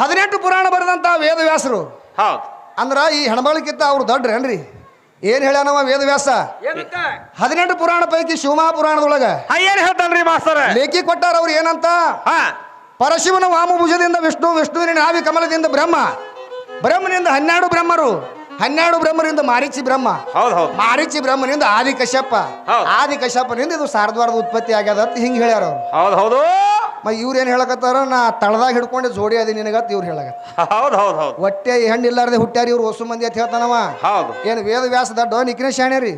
ಹದಿನೆಂಟು ಪುರಾಣ ಬರೆದಂತ ವೇದವ್ಯಾಸರು. ಹೌದು. ಅಂದ್ರ ಈ ಹೆಣ್ಮಗಳಿಗಿಂತ ಅವ್ರು ದೊಡ್ಡ್ರೇನ್ರಿ? ಏನ್ ಹೇಳ್ಯಾನವ ವೇದವ್ಯಾಸ? ಏನಂತ? ಹದಿನೆಂಟು ಪುರಾಣ ಪೈಕಿ ಶಿವಮಾ ಪುರಾಣದೊಳಗ. ಏನ್ ಹೇಳ್ತಾನ್ರಿ ಮಾಸ್ತರ? ಲೇಖಿ ಕೊಟ್ಟಾರ ಅವ್ರು ಏನಂತ? ಹಾ. ಪರಶಿವನ ವಾಮಭುಜದಿಂದ ವಿಷ್ಣು ವಿಷ್ಣುವಿನ ನಾವಿ ಕಮಲದಿಂದ ಬ್ರಹ್ಮ. ಬ್ರಹ್ಮನಿಂದ ಹನ್ನೆರಡು ಬ್ರಹ್ಮರು. ಹನ್ನೆರಡು ಬ್ರಹ್ಮರಿಂದ ಮಾರೀಚಿ ಬ್ರಹ್ಮ. ಮಾರೀಚಿ ಬ್ರಹ್ಮನಿಂದ ಆದಿ ಕಶ್ಯಪ. ಹೌದು. ಆದಿ ಕಶ್ಯಪನಿಂದ ಇದು ಸಾರದ್ವಾರದ ಉತ್ಪತ್ತಿ ಆಗ್ಯದ ಅಂತ ಹಿಂಗೆ ಹೇಳ್ಯಾರ ಅವ್ರು. ಹೌದು ಹೌದು. ಮ ಇವ್ರು ಏನು ಹೇಳಕತ್ತಾರ? ನಾ ತಳದಾಗ ಹಿಡ್ಕೊಂಡು ಜೋಡಿ ಅದಿ ನಿನಗತ್ ಇವ್ರು ಹೇಳಕ ಹೌದು ಹೌದು ಹೌದು. ಹೊಟ್ಟೆ ಹೆಣ್ಣಿಲ್ಲಾರ್ದೆ ಹುಟ್ಟ್ಯಾರ ಇವ್ರು ಹೊಸು ಮಂದಿ ಅಂತ ಹೇಳ್ತಾನವ. ಹೌದು. ಏನು ವೇದ ವ್ಯಾಸ ದಡ್ಡ ನಿಖಿನ ಶಾಣೆ ರೀ?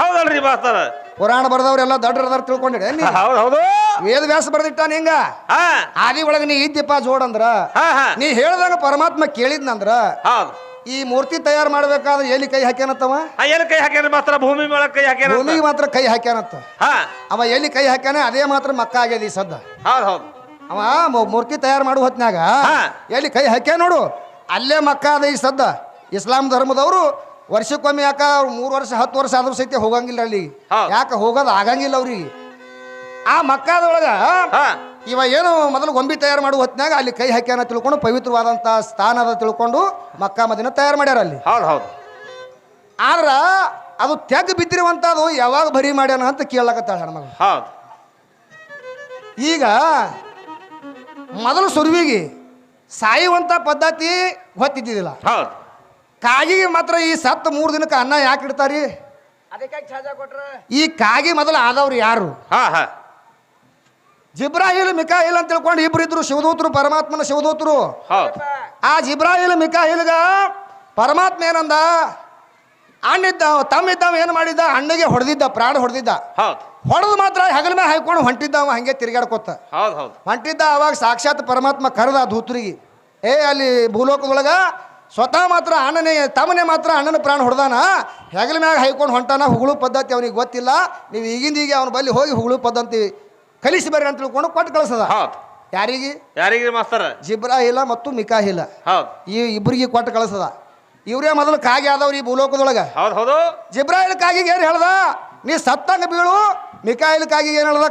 ಹೌದಲ್ರಿ ಮಾಸ್ತರ. ಪುರಾಣ ಬರ್ದವ್ರೆಲ್ಲ ದಡ್ಡರ್ ತಿಳ್ಕೊಂಡಿ ತಿಳ್ಕೊಂಡಿಡೆ ನೀ ಹೌದ್ ಹೌದು. ವೇದ ವ್ಯಾಸ ಬರ್ದಿಟ್ಟಾನ ಹಿಂಗ? ಹಾ. ಆದಿ ಒಳಗೆ ನೀ ಇದ್ದಿಪ್ಪ ಜೋಡ್ ಅಂದ್ರ ಹಾ ಹಾ. ನೀ ಹೇಳ್ದಂಗ ಪರಮಾತ್ಮ ಕೇಳಿದ್ನಂದ್ರ ಹೌದ್. ಈ ಮೂರ್ತಿ ತಯಾರು ಮಾಡ್ಬೇಕಾದ್ರೆ ಎಲ್ಲಿ ಕೈ ಹಾಕ್ಯಾನತ್ತವ? ಎಲ್ಲಿ ಏನ್ ಕೈ ಹಾಕ್ಯಾನ ಮಾತ್ರ? ಭೂಮಿ ಮೇಲೆ ಕೈ ಹಾಕ್ಯಾನ ಭೂಮಿಗೆ ಮಾತ್ರ ಕೈ ಹಾಕ್ಯಾನತ್ತ. ಹಾ. ಅವ ಎಲ್ಲಿ ಕೈ ಹಾಕ್ಯಾನ ಅದೇ ಮಾತ್ರ ಮಕ್ಕ ಆಗ್ಯದ ಈ ಸದ್ದ. ಹೌದ್ ಹೌದ್. ಅವ ಮು- ಮೂರ್ತಿ ತಯಾರು ಮಾಡುವ ಹೊತ್ನ್ಯಾಗ ಹಾ. ಎಲ್ಲಿ ಕೈ ಹಾಕ್ಯ ನೋಡು. ಅಲ್ಲೇ ಮಕ್ಕ ಅದ ಈ ಸದ್ದ. ಇಸ್ಲಾಂ ಧರ್ಮದವರು ವರ್ಷಕ್ಕೊಮ್ಮೆ ಯಾಕ ಅವ್ರು ಮೂರು ವರ್ಷ ಹತ್ತು ವರ್ಷ ಆದ್ರೂ ಸಹಿತ ಹೋಗಂಗಿಲ್ಲ ಅಲ್ಲಿ. ಹೌದ್. ಯಾಕೆ ಹೋಗೋದು ಆಗಂಗಿಲ್ಲ ಅವ್ರಿಗೆ. ಆ ಮಕ್ಕದೊಳಗ ಹಾ. ಇವ ಏನು ಮೊದಲು ಗೊಂಬಿ ತಯಾರು ಮಾಡುವ ಹೊತ್ತಿನಾಗ ಅಲ್ಲಿ ಕೈ ಹಾಕ್ಯಾನ ತಿಳ್ಕೊಂಡು ಪವಿತ್ರವಾದಂಥ ಸ್ಥಾನ ಅದ ತಿಳ್ಕೊಂಡು ಮಕ್ಕ ಮದಿನ ತಯಾರು ಮಾಡ್ಯಾರ ಅಲ್ಲಿ. ಹೌದು ಹೌದು. ಆದ್ರ ಅದು ತೆಗ್ ಬಿದ್ದಿರುವಂಥದ್ದು ಯಾವಾಗ ಬರಿ ಮಾಡ್ಯಾನ ಅಂತ ಕೇಳಕತ್ತಾಳ ಹೆಣ್ಮಗಳು ಹೌದು. ಈಗ ಮೊದಲು ಸುರುವಿಗೆ ಸಾಯುವಂಥ ಪದ್ಧತಿ ಗೊತ್ತಿದ್ದಿದ್ದಿಲ್ಲ. ಹೌದು. ಕಾಗಿಗೆ ಮಾತ್ರ ಈ ಸತ್ತು ಮೂರು ದಿನಕ್ಕೆ ಅನ್ನ ಯಾಕೆ ಇಡ್ತಾರಿ? ಈ ಕಾಗಿ ಮೊದಲು ಆದವ್ರು ಯಾರು? ಹಾ ಹಾ. ಜಿಬ್ರಾಹಿಲ್ ಮಿಕಾಹಿಲ್ ಅಂತ ತಿಳ್ಕೊಂಡು ಇಬ್ರು ಇದ್ರು ಶಿವದೂತರು ಪರಮಾತ್ಮನ ಶಿವದೂತರು. ಹೌದ್. ಆ ಜಿಬ್ರಾಹಿಲ್ ಮಿಕಾಯಿಲ್ಗ ಪರಮಾತ್ಮ ಏನಂದ? ಅಣ್ಣಿದ್ದ ತಮ್ಮಿದ್ದವ ಏನು ಮಾಡಿದ್ದ? ಅಣ್ಣಿಗೆ ಹೊಡೆದಿದ್ದ ಪ್ರಾಣ ಹೊಡೆದಿದ್ದ. ಹೌದ್. ಹೊಡೆದು ಮಾತ್ರ ಹೆಗಲ ಮೇಲೆ ಹಾಕೊಂಡು ಹೊಂಟಿದ್ದವ ಹಂಗೆ ತಿರ್ಗಾಡ್ಕೊತ ಹೌದ್ ಹೌದ್. ಹೊಂಟಿದ್ದ ಅವಾಗ ಸಾಕ್ಷಾತ್ ಪರಮಾತ್ಮ ಕರೆದ ಧೂತ್ರಿಗೆ ಏ ಅಲ್ಲಿ ಭೂಲೋಕದೊಳಗ ಸ್ವತಃ ಮಾತ್ರ ಅಣ್ಣನೇ ತಮ್ಮನೆ ಮಾತ್ರ ಅಣ್ಣನ ಪ್ರಾಣ ಹೊಡೆದಾನ. ಹೆಗಲ ಮ್ಯಾಗ ಹೈಕೊಂಡು ಹೊಂಟಾನ ಹುಗಳು ಪದ್ಧತಿ ಅವನಿಗೆ ಗೊತ್ತಿಲ್ಲ. ನೀವು ಈಗಿಂದ ಈಗ ಅವನ ಬಲ್ಲಿ ಹೋಗಿ ಹುಗಳು ಪದ್ಧತಿ ಕಲಿಸಿ ಬರ್ರಿ ಅಂತ ತಿಳ್ಕೊಂಡು ಕೊಟ್ಟು ಕಳಿಸದ. ಹೌದು. ಯಾರಿಗೆ? ಯಾರಿಗೆ ಮಾಸ್ತರ? ಜಿಬ್ರಾಹಿಲ ಮತ್ತು ಮಿಕಾಹಿಲ. ಹೌದು. ಈ ಇಬ್ಬರಿಗೆ ಕೊಟ್ಟು ಕಳಿಸದ. ಇವರೇ ಮೊದಲು ಕಾಗಿ ಆದವ್ರು ಈ ಭೂಲೋಕದೊಳಗ. ಹೌದು ಹೌದು. ಜಿಬ್ರಾಹಿಲ್ ಕಾಗಿಗೆ ಏನು ಹೇಳ್ದ? ನೀ ಸತ್ತಂಗ ಬೀಳು ಮಿಕಾಯಿಲ್ ಕಾಗಿಗೆ ಏನು ಹೇಳ್ದ?